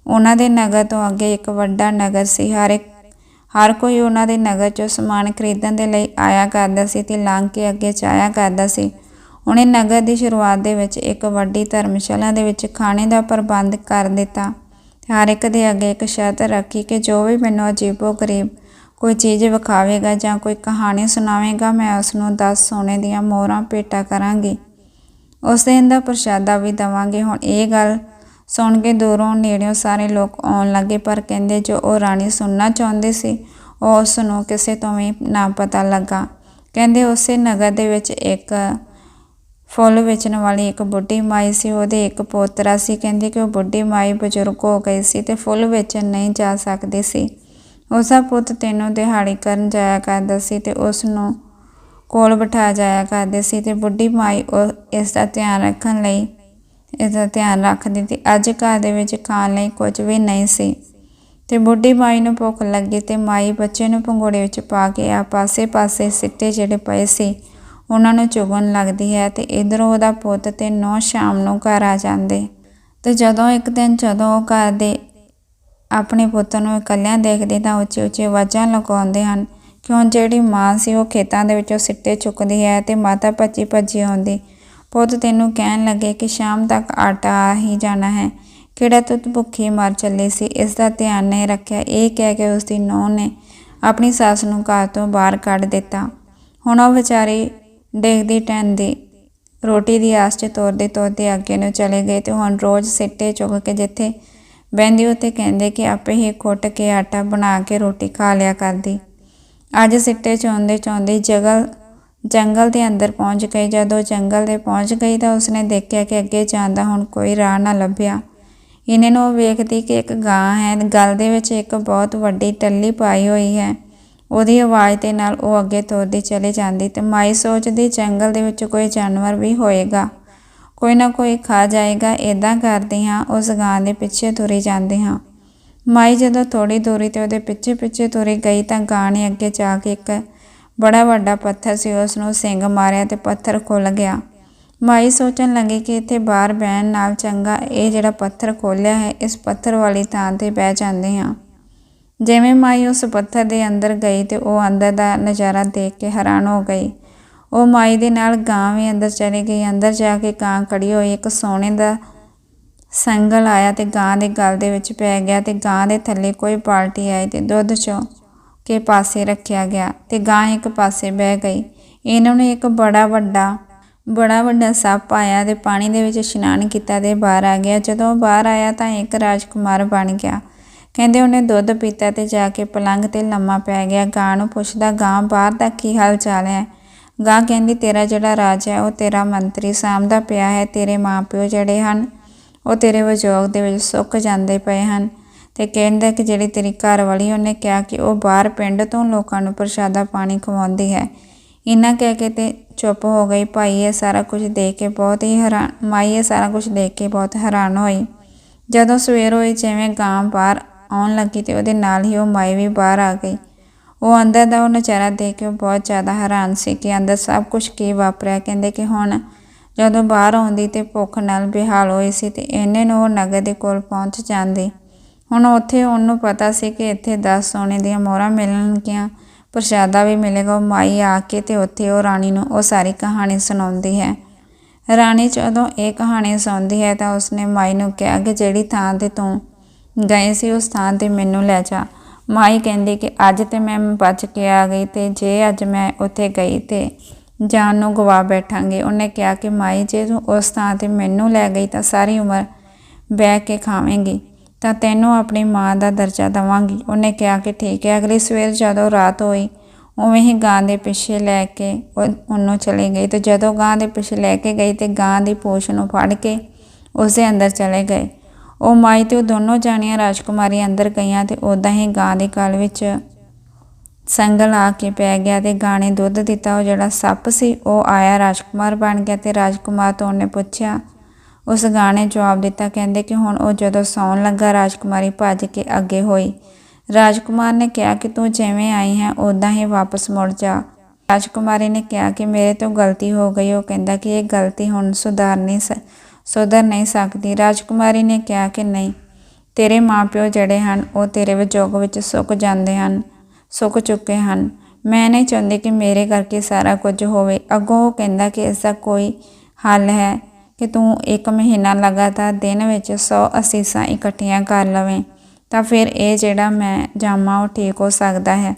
ਉਹਨਾਂ ਦੇ ਨਗਰ ਤੋਂ ਅੱਗੇ ਇੱਕ ਵੱਡਾ ਨਗਰ ਸੀ। ਹਰ ਇੱਕ ਹਰ ਕੋਈ ਉਹਨਾਂ ਦੇ ਨਗਰ 'ਚੋਂ ਸਮਾਨ ਖਰੀਦਣ ਦੇ ਲਈ ਆਇਆ ਕਰਦਾ ਸੀ ਤੇ ਲੰਘ ਕੇ ਅੱਗੇ ਜਾਇਆ ਕਰਦਾ ਸੀ। ਉਹਨੇ ਨਗਰ ਦੀ ਸ਼ੁਰੂਆਤ ਦੇ ਵਿੱਚ ਇੱਕ ਵੱਡੀ ਧਰਮਸ਼ਾਲਾ ਦੇ ਵਿੱਚ ਖਾਣੇ ਦਾ ਪ੍ਰਬੰਧ ਕਰ ਦਿੱਤਾ। ਹਰ ਇੱਕ ਦੇ ਅੱਗੇ ਇੱਕ ਸ਼ਰਤ ਰੱਖੀ ਕਿ ਜੋ ਵੀ ਮੈਨੂੰ ਅਜੀਬੋ ਗਰੀਬ ਕੋਈ ਚੀਜ਼ ਵਿਖਾਵੇਗਾ ਜਾਂ ਕੋਈ ਕਹਾਣੀ ਸੁਣਾਵੇਗਾ, ਮੈਂ ਉਸ ਨੂੰ 10 ਸੋਨੇ ਦੀਆਂ ਮੋਹਰਾਂ ਭੇਟਾ ਕਰਾਂਗੀ। ਉਸ ਦਿਨ ਦਾ ਪ੍ਰਸ਼ਾਦਾ ਵੀ ਦਵਾਂਗੇ। ਹੁਣ ਇਹ ਗੱਲ ਸੁਣ ਕੇ ਦੂਰੋਂ ਨੇੜਿਓਂ ਸਾਰੇ ਲੋਕ ਆਉਣ ਲੱਗੇ, ਪਰ ਕਹਿੰਦੇ ਜੋ ਉਹ ਰਾਣੀ ਸੁਣਨਾ ਚਾਹੁੰਦੇ ਸੀ, ਉਹ ਉਸ ਨੂੰ ਕਿਸੇ ਤੋਂ ਵੀ ਨਾ ਪਤਾ ਲੱਗਾ। ਕਹਿੰਦੇ ਉਸੇ ਨਗਰ ਦੇ ਵਿੱਚ ਇੱਕ ਫੁੱਲ ਵੇਚਣ ਵਾਲੀ ਇੱਕ ਬੁੱਢੀ ਮਾਈ ਸੀ, ਉਹਦੇ ਇੱਕ ਪੋਤਰਾ ਸੀ। ਕਹਿੰਦੇ ਕਿ ਉਹ ਬੁੱਢੀ ਮਾਈ ਬਜ਼ੁਰਗ ਹੋ ਗਈ ਸੀ ਤੇ ਫੁੱਲ ਵੇਚਣ ਨਹੀਂ ਜਾ ਸਕਦੀ ਸੀ। ਉਸਦਾ ਪੁੱਤ ਤੈਨੂੰ ਦਿਹਾੜੀ ਕਰਨ ਜਾਇਆ ਕਰਦਾ ਸੀ ਤੇ ਉਸ ਨੂੰ ਕੋਲ ਬਿਠਾ ਜਾਇਆ ਕਰਦੇ ਸੀ ਤੇ ਬੁੱਢੀ ਮਾਈ ਉਹ ਇਸ ਦਾ ਧਿਆਨ ਰੱਖਣ ਲਈ ਇਸ ਦਾ ਧਿਆਨ ਰੱਖਦੀ ਤੇ ਅੱਜ ਘਰ ਦੇ ਵਿੱਚ ਖਾਣ ਲਈ ਕੁਝ ਵੀ ਨਹੀਂ ਸੀ। ਤੇ ਬੁੱਢੀ ਮਾਈ ਨੂੰ ਭੁੱਖ ਲੱਗੀ ਤੇ ਮਾਈ ਬੱਚੇ ਨੂੰ ਪੰਗੋੜੇ ਵਿੱਚ ਪਾ ਕੇ ਆ ਪਾਸੇ-ਪਾਸੇ ਸਿੱਟੇ ਜਿਹੜੇ ਪਏ ਸੀ, ਉਹਨਾਂ ਨੂੰ ਚੁਗਣ ਲੱਗਦੀ ਹੈ ਤੇ ਇਧਰੋਂ ਉਹਦਾ ਪੁੱਤ ਤੇ ਨੌ ਸ਼ਾਮ ਨੂੰ ਘਰ ਆ ਜਾਂਦੇ। ਤੇ ਜਦੋਂ ਇੱਕ ਦਿਨ ਜਦੋਂ ਉਹ ਘਰ ਦੇ ਆਪਣੇ ਪੁੱਤ ਨੂੰ ਇਕੱਲਿਆਂ ਦੇਖਦੇ ਤਾਂ ਉੱਚੀ-ਉੱਚੀ ਆਵਾਜ਼ਾਂ ਲਗਾਉਂਦੇ ਹਨ, ਕਿਉਂ ਜਿਹੜੀ ਮਾਂ ਸੀ ਉਹ ਖੇਤਾਂ ਦੇ ਵਿੱਚੋਂ ਸਿੱਟੇ ਚੁੱਕਦੀ ਹੈ ਤੇ ਮਾਤਾ ਭੱਜੀ ਭੱਜੀ ਆਉਂਦੀ ਪੁੱਤ ਤੈਨੂੰ ਕਹਿਣ ਲੱਗੇ ਕਿ ਸ਼ਾਮ ਤੱਕ ਆਟਾ ਆ ਹੀ ਜਾਣਾ ਹੈ। ਕਿਹੜਾ ਤੂੰ ਭੁੱਖੀ ਮਰ ਚੱਲੀ ਸੀ? ਇਸ ਦਾ ਧਿਆਨ ਨਹੀਂ ਰੱਖਿਆ। ਇਹ ਕਹਿ ਕੇ ਉਸ ਦੀ ਨੂੰਹ ਨੇ ਆਪਣੀ ਸੱਸ ਨੂੰ ਘਰ ਤੋਂ ਬਾਹਰ ਕੱਢ ਦਿੱਤਾ। ਹੁਣ ਉਹ ਵਿਚਾਰੀ ਡੇਗਦੀ ਟੈਂਦੀ ਰੋਟੀ ਦੀ ਆਸ 'ਚ ਤੋਰਦੇ ਤੋਰਦੇ ਅੱਗੇ ਨੂੰ ਚਲੇ ਗਏ ਤੇ ਹੁਣ ਰੋਜ਼ ਸਿੱਟੇ ਚੁੱਕ ਕੇ ਜਿੱਥੇ ਬਹਿੰਦੀ ਉੱਤੇ ਕਹਿੰਦੇ ਕਿ ਆਪੇ ਹੀ ਕੁੱਟ ਕੇ ਆਟਾ ਬਣਾ ਕੇ ਰੋਟੀ ਖਾ ਲਿਆ ਕਰਦੀ। ਅੱਜ ਸਿੱਟੇ ਚੋਂਦੇ ਚੋਂਦੇ ਜਗਲ ਜੰਗਲ ਦੇ ਅੰਦਰ ਪਹੁੰਚ ਗਈ। ਜਦੋਂ ਜੰਗਲ ਦੇ ਪਹੁੰਚ ਗਈ ਤਾਂ ਉਸਨੇ ਦੇਖਿਆ ਕਿ ਅੱਗੇ ਜਾਣ ਦਾ ਹੁਣ ਕੋਈ ਰਾਹ ਨਾ ਲੱਭਿਆ। ਇਹਨੇ ਨੂੰ ਉਹ ਵੇਖਦੀ ਕਿ ਇੱਕ ਗਾਂ ਹੈ। ਗਲ ਦੇ ਵਿੱਚ ਇੱਕ ਬਹੁਤ ਵੱਡੀ ਟੱਲੀ ਪਾਈ ਹੋਈ ਹੈ। ਉਹਦੀ ਆਵਾਜ਼ ਦੇ ਨਾਲ ਉਹ ਅੱਗੇ ਤੁਰਦੀ ਚਲੀ ਜਾਂਦੀ ਤੇ ਮਾਈ ਸੋਚਦੀ ਜੰਗਲ ਦੇ ਵਿੱਚ ਕੋਈ ਜਾਨਵਰ ਵੀ ਹੋਏਗਾ। ਕੋਈ ਨਾ ਕੋਈ ਖਾ ਜਾਏਗਾ। ਇਦਾਂ ਕਰਦੀ ਹਾਂ, ਉਸ ਗਾਂ ਦੇ ਪਿੱਛੇ ਤੁਰੀ ਜਾਂਦੀ ਹਾਂ। ਮਾਈ ਜਦੋਂ ਥੋੜੀ ਦੂਰੀ ਤੇ ਉਹਦੇ ਪਿੱਛੇ ਪਿੱਛੇ ਤੁਰੀ ਗਈ ਤਾਂ ਗਾਂ ਨੇ ਅੱਗੇ ਜਾ ਕੇ ਇੱਕ ਬੜਾ ਵੱਡਾ ਪੱਥਰ ਸੀ ਉਸ ਨੂੰ ਸਿੰਗ ਮਾਰਿਆ ਤੇ ਪੱਥਰ ਖੁੱਲ ਗਿਆ। ਮਾਈ ਸੋਚਣ ਲੱਗੀ ਕਿ ਇੱਥੇ ਬਾਹਰ ਬਹਿਣ ਨਾਲ ਚੰਗਾ ਇਹ ਜਿਹੜਾ ਪੱਥਰ ਖੋਲਿਆ ਹੈ, ਇਸ ਪੱਥਰ ਵਾਲੀ ਥਾਂ ਤੇ ਬਹਿ ਜਾਂਦੇ ਹਾਂ। ਜਿਵੇਂ ਮਾਈ ਉਸ ਪੱਥਰ ਦੇ ਅੰਦਰ ਗਈ ਤੇ ਉਹ ਅੰਦਰ ਦਾ ਨਜ਼ਾਰਾ ਦੇਖ ਕੇ ਹੈਰਾਨ ਹੋ ਗਈ। ਉਹ ਮਾਈ ਦੇ ਨਾਲ ਗਾਂ ਵੀ ਅੰਦਰ ਚਲੀ ਗਈ। ਅੰਦਰ ਜਾ ਕੇ ਗਾਂ ਖੜੀ ਹੋਈ, ਇੱਕ ਸੋਨੇ ਦਾ ਸੰਗਲ ਆਇਆ ਤੇ ਗਾਂ ਦੇ ਗਲ ਦੇ ਵਿੱਚ ਪੈ ਗਿਆ ਤੇ ਗਾਂ ਦੇ ਥੱਲੇ ਕੋਈ ਪਾਲਟੀ ਆਈ ਤੇ ਦੁੱਧ ਚੋਂ ਕੇ ਪਾਸੇ ਰੱਖਿਆ ਗਿਆ ਤੇ ਗਾਂ ਇੱਕ ਪਾਸੇ ਬਹਿ ਗਈ। ਇਹਨਾਂ ਨੇ ਇੱਕ ਬੜਾ ਵੱਡਾ ਬੜਾ ਵੱਡਾ ਸੱਪ ਆਇਆ ਤੇ ਪਾਣੀ ਦੇ ਵਿੱਚ ਇਸ਼ਨਾਨ ਕੀਤਾ ਤੇ ਬਾਹਰ ਆ ਗਿਆ। ਜਦੋਂ ਉਹ ਬਾਹਰ ਆਇਆ ਤਾਂ ਇੱਕ ਰਾਜਕੁਮਾਰ ਬਣ ਗਿਆ। ਕਹਿੰਦੇ ਉਹਨੇ ਦੁੱਧ ਪੀਤਾ ਤੇ ਜਾ ਕੇ ਪਲੰਗ ਤੇ ਲੰਮਾ ਪੈ ਗਿਆ। ਗਾਂ ਨੂੰ ਪੁੱਛਦਾ ਗਾਂ ਬਾਹਰ ਦਾ ਕੀ ਹਾਲ ਚਾਲ ਹੈ? ਗਾਂ ਕਹਿੰਦੀ, ਤੇਰਾ ਜਿਹੜਾ ਰਾਜ ਹੈ, ਉਹ ਤੇਰਾ ਮੰਤਰੀ ਸਾਂਭਦਾ ਪਿਆ ਹੈ। ਤੇਰੇ ਮਾਪਿਓ ਜਿਹੜੇ ਹਨ, ਉਹ ਤੇਰੇ ਵਜੋਗ ਦੇ ਵਿੱਚ ਸੁੱਕ ਜਾਂਦੇ ਪਏ ਹਨ। ਤੇ ਕਹਿੰਦਾ ਕਿ ਜਿਹੜੀ ਤੇਰੀ ਘਰ ਵਾਲੀ ਉਹਨੇ ਕਿਹਾ ਕਿ ਉਹ ਬਾਹਰ ਪਿੰਡ ਤੋਂ ਲੋਕਾਂ ਨੂੰ ਪ੍ਰਸ਼ਾਦਾ ਪਾਣੀ ਖਵਾਉਂਦੀ ਹੈ। ਇਹਨਾਂ ਕਹਿ ਕੇ ਤੇ ਚੁੱਪ ਹੋ ਗਈ। ਭਾਈ ਇਹ ਸਾਰਾ ਕੁਝ ਦੇਖ ਕੇ ਬਹੁਤ ਹੀ ਹੈਰਾਨ, ਮਾਈ ਇਹ ਸਾਰਾ ਕੁਝ ਦੇਖ ਕੇ ਬਹੁਤ ਹੈਰਾਨ ਹੋਈ। ਜਦੋਂ ਸਵੇਰ ਹੋਈ, ਜਿਵੇਂ ਗਾਂ ਬਾਹਰ ਆਉਣ ਲੱਗੀ ਤੇ ਉਹਦੇ ਨਾਲ ਹੀ ਉਹ ਮਾਈ ਵੀ ਬਾਹਰ ਆ ਗਈ। ਉਹ ਅੰਦਰ ਦਾ ਉਹ ਨਜ਼ਾਰਾ ਦੇਖ ਕੇ ਬਹੁਤ ਜ਼ਿਆਦਾ ਹੈਰਾਨ ਸੀ ਕਿ ਅੰਦਰ ਸਭ ਕੁਝ ਕੀ ਵਾਪਰਿਆ। ਕਹਿੰਦੇ ਕਿ ਹੁਣ ਜਦੋਂ ਬਾਹਰ ਆਉਂਦੀ ਤੇ ਭੁੱਖ ਨਾਲ ਬਿਹਾਲ ਹੋਈ ਸੀ ਤੇ ਇਹਨੇ ਨੂੰ ਉਹ ਨਗਰ ਦੇ ਕੋਲ ਪਹੁੰਚ ਜਾਂਦੀ। ਹੁਣ ਉੱਥੇ ਉਹਨੂੰ ਪਤਾ ਸੀ ਕਿ ਇੱਥੇ 10 ਸੋਨੇ ਦੀਆਂ ਮੋਹਰਾਂ ਮਿਲਣਗੀਆਂ। ਪ੍ਰਸ਼ਾਦਾ ਵੀ ਮਿਲੇਗਾ। ਉਹ ਮਾਈ ਆ ਕੇ ਤੇ ਉੱਥੇ ਉਹ ਰਾਣੀ ਨੂੰ ਉਹ ਸਾਰੀ ਕਹਾਣੀ ਸੁਣਾਉਂਦੀ ਹੈ। ਰਾਣੀ ਜਦੋਂ ਇਹ ਕਹਾਣੀ ਸੁਣਦੀ ਹੈ ਤਾਂ ਉਸਨੇ ਮਾਈ ਨੂੰ ਕਿਹਾ ਕਿ ਜਿਹੜੀ ਥਾਂ ਤੇ ਤੂੰ ਗਏ ਸੀ, ਉਸ ਥਾਂ ਤੇ ਮੈਨੂੰ ਲੈ ਜਾ। ਮਾਈ ਕਹਿੰਦੀ ਕਿ ਅੱਜ ਤੇ ਮੈਂ ਬਚ ਕੇ ਆ ਗਈ ਤੇ ਜੇ ਅੱਜ ਮੈਂ ਉੱਥੇ ਗਈ ਤੇ ਜਾਨ ਨੂੰ ਗਵਾ ਬੈਠਾਂਗੇ। ਉਹਨੇ ਕਿਹਾ ਕਿ ਮਾਈ, ਜੇ ਤੂੰ ਉਸ ਥਾਂ ਤੇ ਮੈਨੂੰ ਲੈ ਗਈ ਤਾਂ ਸਾਰੀ ਉਮਰ ਬਹਿ ਕੇ ਖਾਵੇਂਗੀ। ਤਾਂ ਤੈਨੂੰ ਆਪਣੀ ਮਾਂ ਦਾ ਦਰਜਾ ਦਵਾਂਗੀ। ਉਹਨੇ ਕਿਹਾ ਕਿ ਠੀਕ ਹੈ। ਅਗਲੀ ਸਵੇਰ ਜਦੋਂ ਰਾਤ ਹੋਈ, ਉਵੇਂ ਹੀ ਗਾਂ ਦੇ ਪਿੱਛੇ ਲੈ ਕੇ ਉਹ ਉਹਨੂੰ ਚਲੇ ਗਈ ਤੇ ਜਦੋਂ ਗਾਂ ਦੇ ਪਿੱਛੇ ਲੈ ਕੇ ਗਈ ਤੇ ਗਾਂ ਦੀ ਪੂਛ ਨੂੰ ਫੜ ਕੇ ਉਸ ਦੇ ਅੰਦਰ ਚਲੇ ਗਏ। ਉਹ ਮਾਈ ਤੇ ਉਹ ਦੋਨੋਂ ਜਾਣੀਆਂ ਰਾਜਕੁਮਾਰੀ ਅੰਦਰ ਗਈਆਂ ਤੇ ਉਦਾਂ ਹੀ ਗਾਂ ਦੇ ਗਲ ਵਿੱਚ ਸੰਗਲ ਆ ਕੇ ਪੈ ਗਿਆ ਤੇ ਗਾਂ ਨੇ ਦੁੱਧ ਦਿੱਤਾ। ਉਹ ਜਿਹੜਾ ਸੱਪ ਸੀ, ਉਹ ਆਇਆ ਰਾਜਕੁਮਾਰ ਬਣ ਗਿਆ ਤੇ ਰਾਜਕੁਮਾਰ ਤੋਂ ਉਹਨੇ ਪੁੱਛਿਆ ਉਸ ਗਾਣੇ ਜਵਾਬ ਦਿੱਤਾ, ਕਹਿੰਦੇ ਕਿ ਹੁਣ ਉਹ ਜਦੋਂ ਸੌਣ ਲੱਗਾ, ਰਾਜਕੁਮਾਰੀ ਭੱਜ ਕੇ ਅੱਗੇ ਹੋਈ। ਰਾਜਕੁਮਾਰ ਨੇ ਕਿਹਾ ਕਿ ਤੂੰ ਜਿਵੇਂ ਆਈ ਹੈ ਉਦਾਂ ਹੀ ਵਾਪਸ ਮੁੜ ਜਾ। ਰਾਜਕੁਮਾਰੀ ਨੇ ਕਿਹਾ ਕਿ ਮੇਰੇ ਤੋਂ ਗਲਤੀ ਹੋ ਗਈ। ਉਹ ਕਹਿੰਦਾ ਕਿ ਇਹ ਗਲਤੀ ਹੁਣ ਸੁਧਾਰ ਨਹੀਂ ਸ, ਸੁਧਰ ਨਹੀਂ ਸਕਦੀ। ਰਾਜਕੁਮਾਰੀ ਨੇ ਕਿਹਾ ਕਿ ਨਹੀਂ, ਤੇਰੇ ਮਾਪਿਓ ਜਿਹੜੇ ਹਨ, ਉਹ ਤੇਰੇ ਵਿਜੋਗ ਵਿੱਚ ਸੁੱਕ ਜਾਂਦੇ ਹਨ, ਸੁੱਕ ਚੁੱਕੇ ਹਨ। ਮੈਂ ਨਹੀਂ ਚਾਹੁੰਦੀ ਕਿ ਮੇਰੇ ਕਰਕੇ ਸਾਰਾ ਕੁਝ ਹੋਵੇ। ਅੱਗੋਂ ਉਹ ਕਹਿੰਦਾ ਕਿ ਇਸ ਦਾ ਕੋਈ ਹੱਲ ਹੈ। ਕਿ ਤੂੰ ਇੱਕ ਮਹੀਨਾ ਲਗਾਤਾਰ ਦਿਨ ਵਿੱਚ 100 ਅਸੀਸਾਂ ਇਕੱਠੀਆਂ ਕਰ ਲਵੇਂ, ਤਾਂ ਫਿਰ ਇਹ ਜਿਹੜਾ ਮੈਂ ਜਾਮਾ ਉਹ ਠੀਕ ਹੋ ਸਕਦਾ ਹੈ।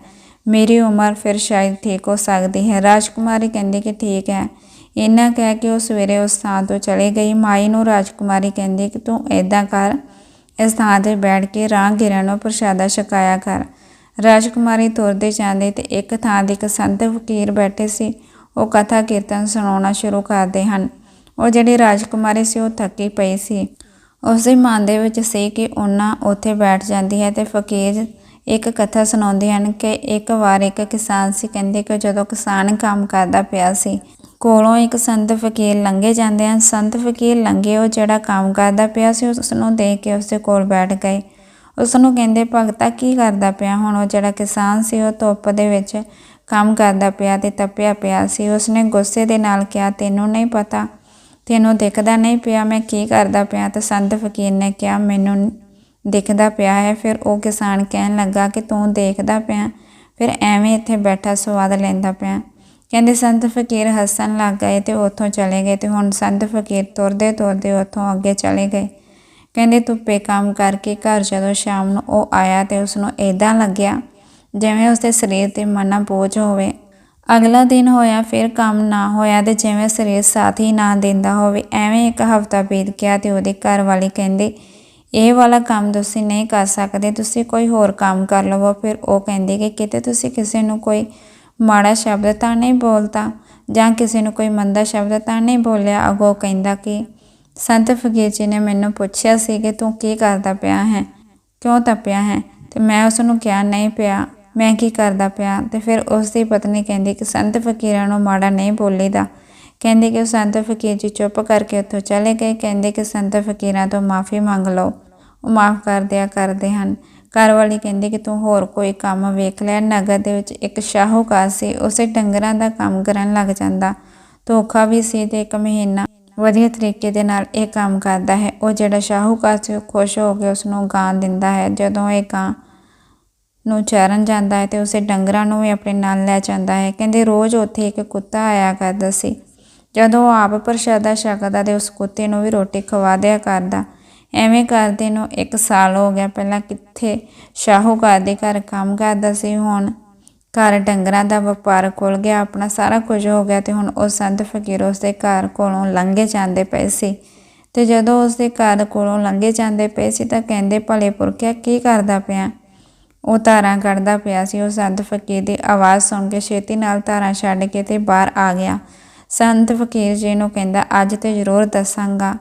ਮੇਰੀ ਉਮਰ ਫਿਰ ਸ਼ਾਇਦ ਠੀਕ ਹੋ ਸਕਦੀ ਹੈ। ਰਾਜਕੁਮਾਰੀ ਕਹਿੰਦੀ ਕਿ ਠੀਕ ਹੈ। ਇਹਨਾਂ ਕਹਿ ਕੇ ਉਹ ਸਵੇਰੇ ਉਸ ਥਾਂ ਤੋਂ ਚਲੇ ਗਈ। ਮਾਈ ਨੂੰ ਰਾਜਕੁਮਾਰੀ ਕਹਿੰਦੀ ਕਿ ਤੂੰ ਐਦਾਂ ਕਰ, ਇਸ ਥਾਂ ਤੇ ਬੈਠ ਕੇ ਰਾਹਗੀਰਾਂ ਨੂੰ ਪ੍ਰਸ਼ਾਦਾ ਛਕਾਇਆ ਕਰ। ਰਾਜਕੁਮਾਰੀ ਤੁਰਦੇ ਜਾਂਦੇ ਤੇ ਇੱਕ ਥਾਂ ਤੇ ਇੱਕ ਸੰਤ ਫਕੀਰ ਬੈਠੇ ਸੀ। ਉਹ ਕਥਾ ਕੀਰਤਨ ਸੁਣਾਉਣਾ ਸ਼ੁਰੂ ਕਰਦੇ ਹਨ। ਉਹ ਜਿਹੜੀ ਰਾਜਕੁਮਾਰੀ ਸੀ, ਉਹ ਥੱਕੀ ਪਈ ਸੀ। ਉਸ ਦੇ ਮਨ ਦੇ ਵਿੱਚ ਸੀ ਕਿ ਉਹਨਾਂ ਉੱਥੇ ਬੈਠ ਜਾਂਦੀ ਹੈ ਤੇ ਫਕੀਰ ਇੱਕ ਕਥਾ ਸੁਣਾਉਂਦੇ ਹਨ ਕਿ ਇੱਕ ਵਾਰ ਇੱਕ ਕਿਸਾਨ ਸੀ, ਕਹਿੰਦੇ ਕਿ ਜਦੋਂ ਕਿਸਾਨ ਕੰਮ ਕਰਦਾ ਪਿਆ ਸੀ, ਕੋਲੋਂ ਇੱਕ ਸੰਤ ਫਕੀਰ ਲੰਘੇ ਜਾਂਦੇ ਹਨ। ਸੰਤ ਫਕੀਰ ਲੰਘੇ, ਉਹ ਜਿਹੜਾ ਕੰਮ ਕਰਦਾ ਪਿਆ ਸੀ ਉਸ ਨੂੰ ਦੇਖ ਕੇ ਉਸ ਦੇ ਕੋਲ ਬੈਠ ਗਏ। ਉਸ ਨੂੰ ਕਹਿੰਦੇ, ਭਗਤਾ ਕੀ ਕਰਦਾ ਪਿਆ? ਹੁਣ ਉਹ ਜਿਹੜਾ ਕਿਸਾਨ ਸੀ, ਉਹ ਧੁੱਪ ਦੇ ਵਿੱਚ ਕੰਮ ਕਰਦਾ ਪਿਆ ਤੇ ਤਪਿਆ ਪਿਆ ਸੀ। ਉਸਨੇ ਗੁੱਸੇ ਦੇ ਨਾਲ ਕਿਹਾ, ਤੈਨੂੰ ਨਹੀਂ ਪਤਾ ਤੈਨੂੰ ਦਿਖਦਾ ਨਹੀਂ ਪਿਆ, ਮੈਂ ਕੀ ਕਰਦਾ ਪਿਆ? ਤਾਂ ਸੰਤ ਫਕੀਰ ਨੇ ਕਿਹਾ, ਮੈਨੂੰ ਦਿਖਦਾ ਪਿਆ ਹੈ। ਫਿਰ ਉਹ ਕਿਸਾਨ ਕਹਿਣ ਲੱਗਾ ਕਿ, ਤੂੰ ਦੇਖਦਾ ਪਿਆ? ਫਿਰ ਐਵੇਂ ਇੱਥੇ ਬੈਠਾ ਸਵਾਦ ਲੈਂਦਾ ਪਿਆ? ਕਹਿੰਦੇ, ਸੰਤ ਫਕੀਰ ਹੱਸਣ ਲੱਗ ਗਏ ਤੇ ਉੱਥੋਂ ਚਲੇ ਗਏ ਤੇ ਹੁਣ ਸੰਤ ਫਕੀਰ ਤੁਰਦੇ ਤੁਰਦੇ ਉੱਥੋਂ ਅੱਗੇ ਚਲੇ ਗਏ। ਕਹਿੰਦੇ, ਧੁੱਪੇ ਕੰਮ ਕਰਕੇ ਘਰ ਜਦੋਂ ਸ਼ਾਮ ਨੂੰ ਉਹ ਆਇਆ ਤੇ ਉਸ ਨੂੰ ਇਦਾਂ ਲੱਗਿਆ ਜਿਵੇਂ ਉਸਦੇ ਸਰੀਰ ਤੇ ਮਨਾ ਬੋਝ ਹੋਵੇ। ਅਗਲਾ ਦਿਨ ਹੋਇਆ, ਫਿਰ ਕੰਮ ਨਾ ਹੋਇਆ ਤੇ ਜਿਵੇਂ ਸਰੀਰ ਸਾਥ ਹੀ ਨਾ ਦਿੰਦਾ ਹੋਵੇ, ਐਵੇਂ ਇੱਕ ਹਫ਼ਤਾ ਬੀਤ ਗਿਆ ਤੇ ਉਹਦੇ ਘਰ ਵਾਲੀ ਕਹਿੰਦੇ, ਇਹ ਵਾਲਾ ਕੰਮ ਤੁਸੀਂ ਨਹੀਂ ਕਰ ਸਕਦੇ, ਤੁਸੀਂ ਕੋਈ ਹੋਰ ਕੰਮ ਕਰ ਲਵੋ। ਫਿਰ ਉਹ ਕਹਿੰਦੀ ਕਿ ਕਿਤੇ ਤੁਸੀਂ ਕਿਸੇ ਨੂੰ ਕੋਈ ਮਾੜਾ ਸ਼ਬਦ ਤਾਂ ਨਹੀਂ ਬੋਲਤਾ ਜਾਂ ਕਿਸੇ ਨੂੰ ਕੋਈ ਮੰਦਾ ਸ਼ਬਦ ਤਾਂ ਨਹੀਂ ਬੋਲਿਆ? ਅਗੋ ਕਹਿੰਦਾ ਕਿ, ਸੰਤ ਫਕੀਰ ਜੀ ਨੇ ਮੈਨੂੰ ਪੁੱਛਿਆ ਸੀ ਕਿ ਤੂੰ ਕੀ ਕਰਦਾ ਪਿਆ ਹੈ? ਕਿਉਂ ਤਪਿਆ ਹੈ? ਤੇ ਮੈਂ ਉਸ ਨੂੰ ਕਿਹਾ, ਨਹੀਂ ਪਿਆ। ਮੈਂ ਕੀ ਕਰਦਾ ਪਿਆ? ਤੇ ਫਿਰ ਉਸ ਦੀ ਪਤਨੀ ਕਹਿੰਦੀ ਕਿ ਸੰਤ ਫਕੀਰਾਂ ਨੂੰ ਮਾੜਾ ਨਹੀਂ ਬੋਲੀਦਾ। ਕਹਿੰਦੇ ਕਿ ਉਹ ਸੰਤ ਫਕੀਰ ਜੀ ਚੁੱਪ ਕਰਕੇ ਉੱਥੋਂ ਚਲੇ ਗਏ। ਕਹਿੰਦੇ ਕਿ ਸੰਤ ਫਕੀਰਾਂ ਤੋਂ ਮਾਫੀ ਮੰਗ ਲਓ। ਉਹ ਮਾਫ ਕਰ ਦਿਆ ਕਰਦੇ ਹਨ। ਘਰ ਵਾਲੀ ਕਹਿੰਦੀ ਕਿ ਤੂੰ ਹੋਰ ਕੋਈ ਕੰਮ ਵੇਖ ਲੈ। ਨਗਰ ਦੇ ਵਿੱਚ ਇੱਕ ਸ਼ਾਹੂਕਾਰ ਸੀ। ਉਸੇ ਡੰਗਰਾਂ ਦਾ ਕੰਮ ਕਰਨ ਲੱਗ ਜਾਂਦਾ। ਧੋਖਾ ਵੀ ਸੀ ਤੇ ਇੱਕ ਮਹੀਨਾ ਵਧੀਆ ਤਰੀਕੇ ਦੇ ਨਾਲ ਇਹ ਕੰਮ ਕਰਦਾ ਹੈ। ਉਹ ਜਿਹੜਾ ਸ਼ਾਹੂਕਾਰ ਸੀ, ਉਹ ਖੁਸ਼ ਹੋ ਕੇ ਉਸ ਨੂੰ ਗਾਂ ਦਿੰਦਾ ਹੈ। ਜਦੋਂ ਇਹ ਗਾਂ ਨੂੰ ਚਰਨ ਜਾਂਦਾ ਹੈ ਤੇ ਉਸੇ ਡੰਗਰਾਂ ਨੂੰ ਵੀ ਆਪਣੇ ਨਾਲ ਲੈ ਜਾਂਦਾ ਹੈ। ਕਹਿੰਦੇ ਰੋਜ਼ ਉੱਥੇ ਇੱਕ ਕੁੱਤਾ ਆਇਆ ਕਰਦਾ ਸੀ। ਜਦੋਂ ਉਹ ਆਪ ਪ੍ਰਸ਼ਾਦਾ ਛਕਦਾ ਤੇ ਉਸ ਕੁੱਤੇ ਨੂੰ ਵੀ ਰੋਟੀ ਖਵਾ ਦਿਆ ਕਰਦਾ। ਐਵੇਂ ਕਰਦੇ ਨੂੰ 1 ਸਾਲ ਹੋ ਗਿਆ ਪਹਿਲਾਂ ਕਿੱਥੇ ਸ਼ਾਹੂਕਾਰ ਦੇ ਘਰ ਕੰਮ ਕਰਦਾ ਸੀ। ਹੁਣ ਘਰ ਡੰਗਰਾਂ ਦਾ ਵਪਾਰ ਖੁੱਲ ਗਿਆ, ਆਪਣਾ ਸਾਰਾ ਕੁਝ ਹੋ ਗਿਆ ਤੇ ਹੁਣ ਉਹ ਸੰਤ ਫਕੀਰ ਉਸ ਦੇ ਘਰ ਕੋਲੋਂ ਲੰਘੇ ਜਾਂਦੇ ਪਏ ਸੀ। ਤੇ ਜਦੋਂ ਉਸ ਦੇ ਘਰ ਕੋਲੋਂ ਲੰਘੇ ਜਾਂਦੇ ਪਏ ਸੀ ਤਾਂ ਕਹਿੰਦੇ ਭਲੇ ਪੁਰਖਿਆ ਕੀ ਕਰਦਾ ਪਿਆ? ਉਹ ਧਾਰਾਂ ਕੱਢਦਾ ਪਿਆ ਸੀ। ਉਹ ਸੰਤ ਫਕੀਰ ਦੀ ਆਵਾਜ਼ ਸੁਣ ਕੇ ਛੇਤੀ ਨਾਲ ਧਾਰਾਂ ਛੱਡ ਕੇ ਤੇ ਬਾਹਰ ਆ ਗਿਆ। ਸੰਤ ਫਕੀਰ ਜੀ ਨੂੰ ਕਹਿੰਦਾ, ਅੱਜ ਤੇ ਜ਼ਰੂਰ ਦੱਸਾਂਗਾ।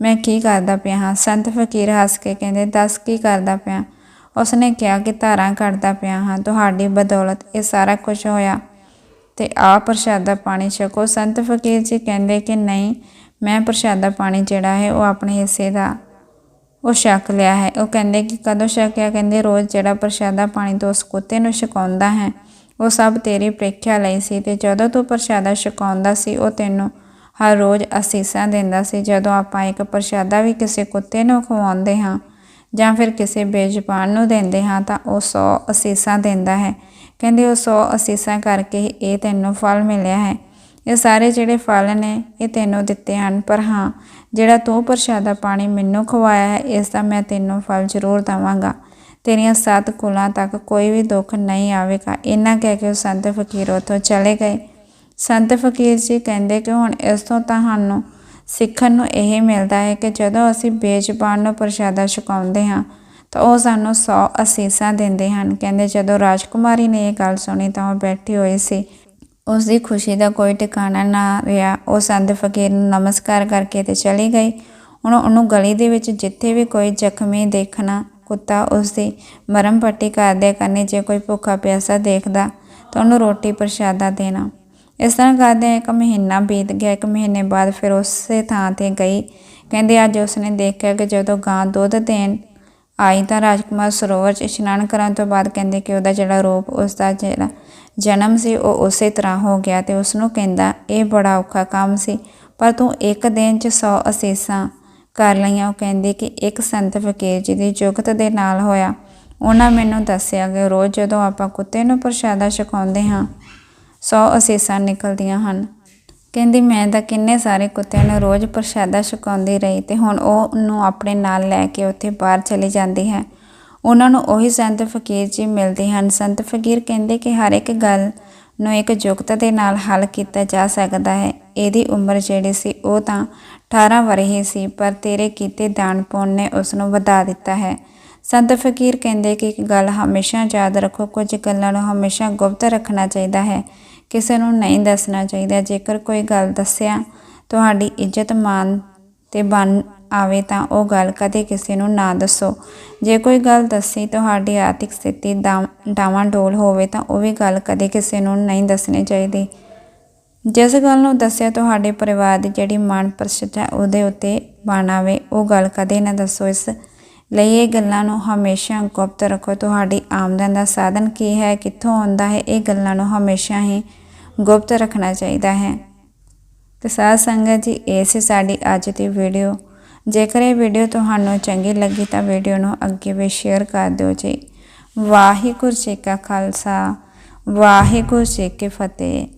ਮੈਂ ਕੀ ਕਰਦਾ ਪਿਆ ਹਾਂ? ਸੰਤ ਫਕੀਰ ਹੱਸ ਕੇ ਕਹਿੰਦੇ, ਦੱਸ ਕੀ ਕਰਦਾ ਪਿਆ? ਉਸਨੇ ਕਿਹਾ ਕਿ ਧਾਰਾਂ ਕੱਢਦਾ ਪਿਆ ਹਾਂ। ਤੁਹਾਡੀ ਬਦੌਲਤ ਇਹ ਸਾਰਾ ਕੁਝ ਹੋਇਆ ਤੇ ਆ ਪ੍ਰਸ਼ਾਦਾ ਪਾਣੀ ਛਕੋ। ਸੰਤ ਫਕੀਰ ਜੀ ਕਹਿੰਦੇ ਕਿ, ਨਹੀਂ, ਮੈਂ ਪ੍ਰਸ਼ਾਦਾ ਪਾਣੀ ਜਿਹੜਾ ਹੈ ਉਹ ਆਪਣੇ ਹਿੱਸੇ ਦਾ ਉਹ ਛਕ ਲਿਆ ਹੈ। ਉਹ ਕਹਿੰਦੇ ਕਿ ਕਦੋਂ ਛਕਿਆ ਕਹਿੰਦੇ, ਰੋਜ਼ ਜਿਹੜਾ ਪ੍ਰਸ਼ਾਦਾ ਪਾਣੀ ਤੋਂ ਉਸ ਕੁੱਤੇ ਨੂੰ ਛਕਾਉਂਦਾ ਹੈ। ਉਹ ਸਭ ਤੇਰੀ ਪ੍ਰੀਖਿਆ ਲਈ ਸੀ ਤੇ ਜਦੋਂ ਤੂੰ ਪ੍ਰਸ਼ਾਦਾ ਛਕਾਉਂਦਾ ਸੀ, ਉਹ ਤੈਨੂੰ ਹਰ ਰੋਜ਼ ਅਸੀਸਾਂ ਦਿੰਦਾ ਸੀ। ਜਦੋਂ ਆਪਾਂ ਇੱਕ ਪ੍ਰਸ਼ਾਦਾ ਵੀ ਕਿਸੇ ਕੁੱਤੇ ਨੂੰ ਖਵਾਉਂਦੇ ਹਾਂ ਜਾਂ ਫਿਰ ਕਿਸੇ ਬੇਜ਼ੁਬਾਨ ਨੂੰ ਦਿੰਦੇ ਹਾਂ, ਤਾਂ ਉਹ 100 ਅਸੀਸਾਂ ਦਿੰਦਾ ਹੈ। ਕਹਿੰਦੇ, ਉਹ 100 ਅਸੀਸਾਂ ਕਰਕੇ ਹੀ ਇਹ ਤੈਨੂੰ ਫਲ ਮਿਲਿਆ ਹੈ। ਇਹ ਸਾਰੇ ਜਿਹੜੇ ਫਲ ਨੇ, ਇਹ ਤੈਨੂੰ ਦਿੱਤੇ ਹਨ। ਪਰ ਹਾਂ ਜਿਹੜਾ ਤੂੰ ਪ੍ਰਸ਼ਾਦਾ ਪਾਣੀ ਮੈਨੂੰ ਖਵਾਇਆ ਹੈ, ਇਸ ਦਾ ਮੈਂ ਤੈਨੂੰ ਫਲ ਜ਼ਰੂਰ ਦਵਾਂਗਾ। ਤੇਰੀਆਂ ਸੱਤ ਕੁਲਾਂ ਤੱਕ ਕੋਈ ਵੀ ਦੁੱਖ ਨਹੀਂ ਆਵੇਗਾ। ਇਹਨਾਂ ਕਹਿ ਕੇ ਉਹ ਸੰਤ ਫਕੀਰ ਉੱਥੋਂ ਚਲੇ ਗਏ। ਸੰਤ ਫਕੀਰ ਜੀ ਕਹਿੰਦੇ ਕਿ ਹੁਣ ਇਸ ਤੋਂ ਤੁਹਾਨੂੰ ਸਿੱਖਣ ਨੂੰ ਇਹ ਮਿਲਦਾ ਹੈ ਕਿ ਜਦੋਂ ਅਸੀਂ ਬੇਜ਼ੁਬਾਨ ਨੂੰ ਪ੍ਰਸ਼ਾਦਾ ਛਕਾਉਂਦੇ ਹਾਂ, ਤਾਂ ਉਹ ਸਾਨੂੰ 100 ਅਸੀਸਾਂ ਦਿੰਦੇ ਹਨ। ਕਹਿੰਦੇ ਜਦੋਂ ਰਾਜਕੁਮਾਰੀ ਨੇ ਇਹ ਗੱਲ ਸੁਣੀ ਤਾਂ ਉਹ ਬੈਠੀ ਹੋਈ ਸੀ। ਉਸ ਦੀ ਖੁਸ਼ੀ ਦਾ ਕੋਈ ਟਿਕਾਣਾ ਨਾ ਰਿਹਾ। ਉਹ ਸੰਤ ਫਕੀਰ ਨੂੰ ਨਮਸਕਾਰ ਕਰਕੇ ਤੇ ਚਲੀ ਗਈ। ਹੁਣ ਉਹਨੂੰ ਗਲੀ ਦੇ ਵਿੱਚ ਜਿੱਥੇ ਵੀ ਕੋਈ ਜ਼ਖਮੀ ਦੇਖਣਾ, ਕੁੱਤਾ ਉਸ ਦੀ ਮਰਮ ਪੱਟੀ ਕਰਦੇ ਕਰਨੀ ਜੇ ਕੋਈ ਭੁੱਖਾ ਪਿਆਸਾ ਦੇਖਦਾ ਤਾਂ ਉਹਨੂੰ ਰੋਟੀ ਪ੍ਰਸ਼ਾਦਾ ਦੇਣਾ। ਇਸ ਤਰ੍ਹਾਂ ਕਰਦੇ ਇੱਕ ਮਹੀਨਾ ਬੀਤ ਗਿਆ। ਇੱਕ ਮਹੀਨੇ ਬਾਅਦ ਫਿਰ ਉਸੇ ਥਾਂ ਤੇ ਗਈ। ਕਹਿੰਦੇ ਅੱਜ ਉਸਨੇ ਦੇਖਿਆ ਕਿ ਜਦੋਂ ਗਾਂ ਦੁੱਧ ਦੇਣ ਆਈ ਤਾਂ ਰਾਜਕੁਮਾਰ ਸਰੋਵਰ 'ਚ ਇਸ਼ਨਾਨ ਕਰਨ ਤੋਂ ਬਾਅਦ ਕਹਿੰਦੇ ਕਿ ਉਹਦਾ ਜਿਹੜਾ ਰੂਪ ਉਸ ਦਾ ਜਿਹੜਾ ਜਨਮ ਸੀ, ਉਹ ਉਸੇ ਤਰ੍ਹਾਂ ਹੋ ਗਿਆ ਤੇ ਉਸ ਨੂੰ ਕਹਿੰਦਾ, ਇਹ ਬੜਾ ਔਖਾ ਕੰਮ ਸੀ, ਪਰ ਤੂੰ ਇੱਕ ਦਿਨ 'ਚ 100 ਅਸੀਸਾਂ ਕਰ ਲਈਆਂ। ਉਹ ਕਹਿੰਦੇ ਕਿ ਇੱਕ ਸੰਤ ਫਕੀਰ ਜੀ ਦੀ ਜੁਗਤ ਦੇ ਨਾਲ ਹੋਇਆ। ਉਹਨਾਂ ਮੈਨੂੰ ਦੱਸਿਆ ਕਿ ਰੋਜ਼ ਜਦੋਂ ਆਪਾਂ ਕੁੱਤੇ ਨੂੰ ਪ੍ਰਸ਼ਾਦਾ ਛਕਾਉਂਦੇ ਹਾਂ 100 ਅਸੀਸਾਂ ਨਿਕਲਦੀਆਂ ਹਨ। ਕਹਿੰਦੀ, ਮੈਂ ਤਾਂ ਕਿੰਨੇ ਸਾਰੇ ਕੁੱਤਿਆਂ ਨੂੰ ਰੋਜ਼ ਪ੍ਰਸ਼ਾਦਾ ਛਕਾਉਂਦੀ ਰਹੀ ਤੇ ਹੁਣ ਉਹ ਨੂੰ ਆਪਣੇ ਨਾਲ ਲੈ ਕੇ ਉੱਥੇ ਬਾਹਰ ਚਲੀ ਜਾਂਦੀ ਹੈ। ਉਹਨਾਂ ਨੂੰ ਉਹੀ ਸੰਤ ਫਕੀਰ ਜੀ ਮਿਲਦੇ ਹਨ। ਸੰਤ ਫਕੀਰ ਕਹਿੰਦੇ ਕਿ ਹਰ ਇੱਕ ਗੱਲ ਨੂੰ ਇੱਕ ਜੁਗਤ ਦੇ ਨਾਲ ਹੱਲ ਕੀਤਾ ਜਾ ਸਕਦਾ ਹੈ। ਇਹਦੀ ਉਮਰ ਜਿਹੜੀ ਸੀ, ਉਹ ਤਾਂ 18 ਹੀ ਸੀ, ਪਰ ਤੇਰੇ ਕੀਤੇ ਦਾਨ ਪੁੰਨ ਨੇ ਉਸ ਨੂੰ ਵਧਾ ਦਿੱਤਾ ਹੈ। ਸੰਤ ਫਕੀਰ ਕਹਿੰਦੇ ਕਿ ਇੱਕ ਗੱਲ ਹਮੇਸ਼ਾ ਯਾਦ ਰੱਖੋ, ਕੁਝ ਗੱਲਾਂ ਨੂੰ ਹਮੇਸ਼ਾ ਗੁਪਤ ਰੱਖਣਾ ਚਾਹੀਦਾ ਹੈ। ਕਿਸੇ ਨੂੰ ਨਹੀਂ ਦੱਸਣਾ ਚਾਹੀਦਾ। ਜੇਕਰ ਕੋਈ ਗੱਲ ਦੱਸਿਆ ਤੁਹਾਡੀ ਇੱਜ਼ਤ ਮਾਨ ਤੇ ਬਣ ਆਵੇ ਤਾਂ ਉਹ ਗੱਲ ਕਦੇ ਕਿਸੇ ਨੂੰ ਨਾ ਦੱਸੋ। ਜੇ ਕੋਈ ਗੱਲ ਦੱਸੀ ਤੁਹਾਡੀ ਆਰਥਿਕ ਸਥਿਤੀ ਡਾਵਾਂ ਡੋਲ ਹੋਵੇ ਤਾਂ ਉਹ ਵੀ ਗੱਲ ਕਦੇ ਕਿਸੇ ਨੂੰ ਨਹੀਂ ਦੱਸਣੀ ਚਾਹੀਦੀ। ਜਿਸ ਗੱਲ ਨੂੰ ਦੱਸਿਆ ਤੁਹਾਡੇ ਪਰਿਵਾਰ ਦੀ ਜਿਹੜੀ ਮਨ ਪ੍ਰਸ਼ਟ ਹੈ ਉਹਦੇ ਉੱਤੇ ਬਣ ਆਵੇ, ਉਹ ਗੱਲ ਕਦੇ ਨਾ ਦੱਸੋ। ਇਸ ਲਈ ਇਹ ਗੱਲਾਂ ਨੂੰ ਹਮੇਸ਼ਾ ਗੁਪਤ ਰੱਖੋ। ਤੁਹਾਡੀ ਆਮਦਨ ਦਾ ਸਾਧਨ ਕੀ ਹੈ? ਕਿੱਥੋਂ ਆਉਂਦਾ ਹੈ? ਇਹ ਗੱਲਾਂ ਨੂੰ ਹਮੇਸ਼ਾ ਹੀ ਗੁਪਤ ਰੱਖਣਾ ਚਾਹੀਦਾ ਹੈ। ਤੇ ਸਾਧ ਸੰਗਤ ਜੀ, ਇਹ ਸੀ ਸਾਡੀ ਅੱਜ ਦੀ ਵੀਡੀਓ। ਜੇਕਰ ਇਹ ਵੀਡੀਓ ਤੁਹਾਨੂੰ ਚੰਗੀ ਲੱਗੀ ਤਾਂ ਵੀਡੀਓ ਨੂੰ ਅੱਗੇ ਵੀ ਸ਼ੇਅਰ ਕਰ ਦਿਓ ਜੀ। ਵਾਹਿਗੁਰੂ ਜੀ ਕਾ ਖਾਲਸਾ, ਵਾਹਿਗੁਰੂ ਜੀ ਕੀ ਫਤਿਹ।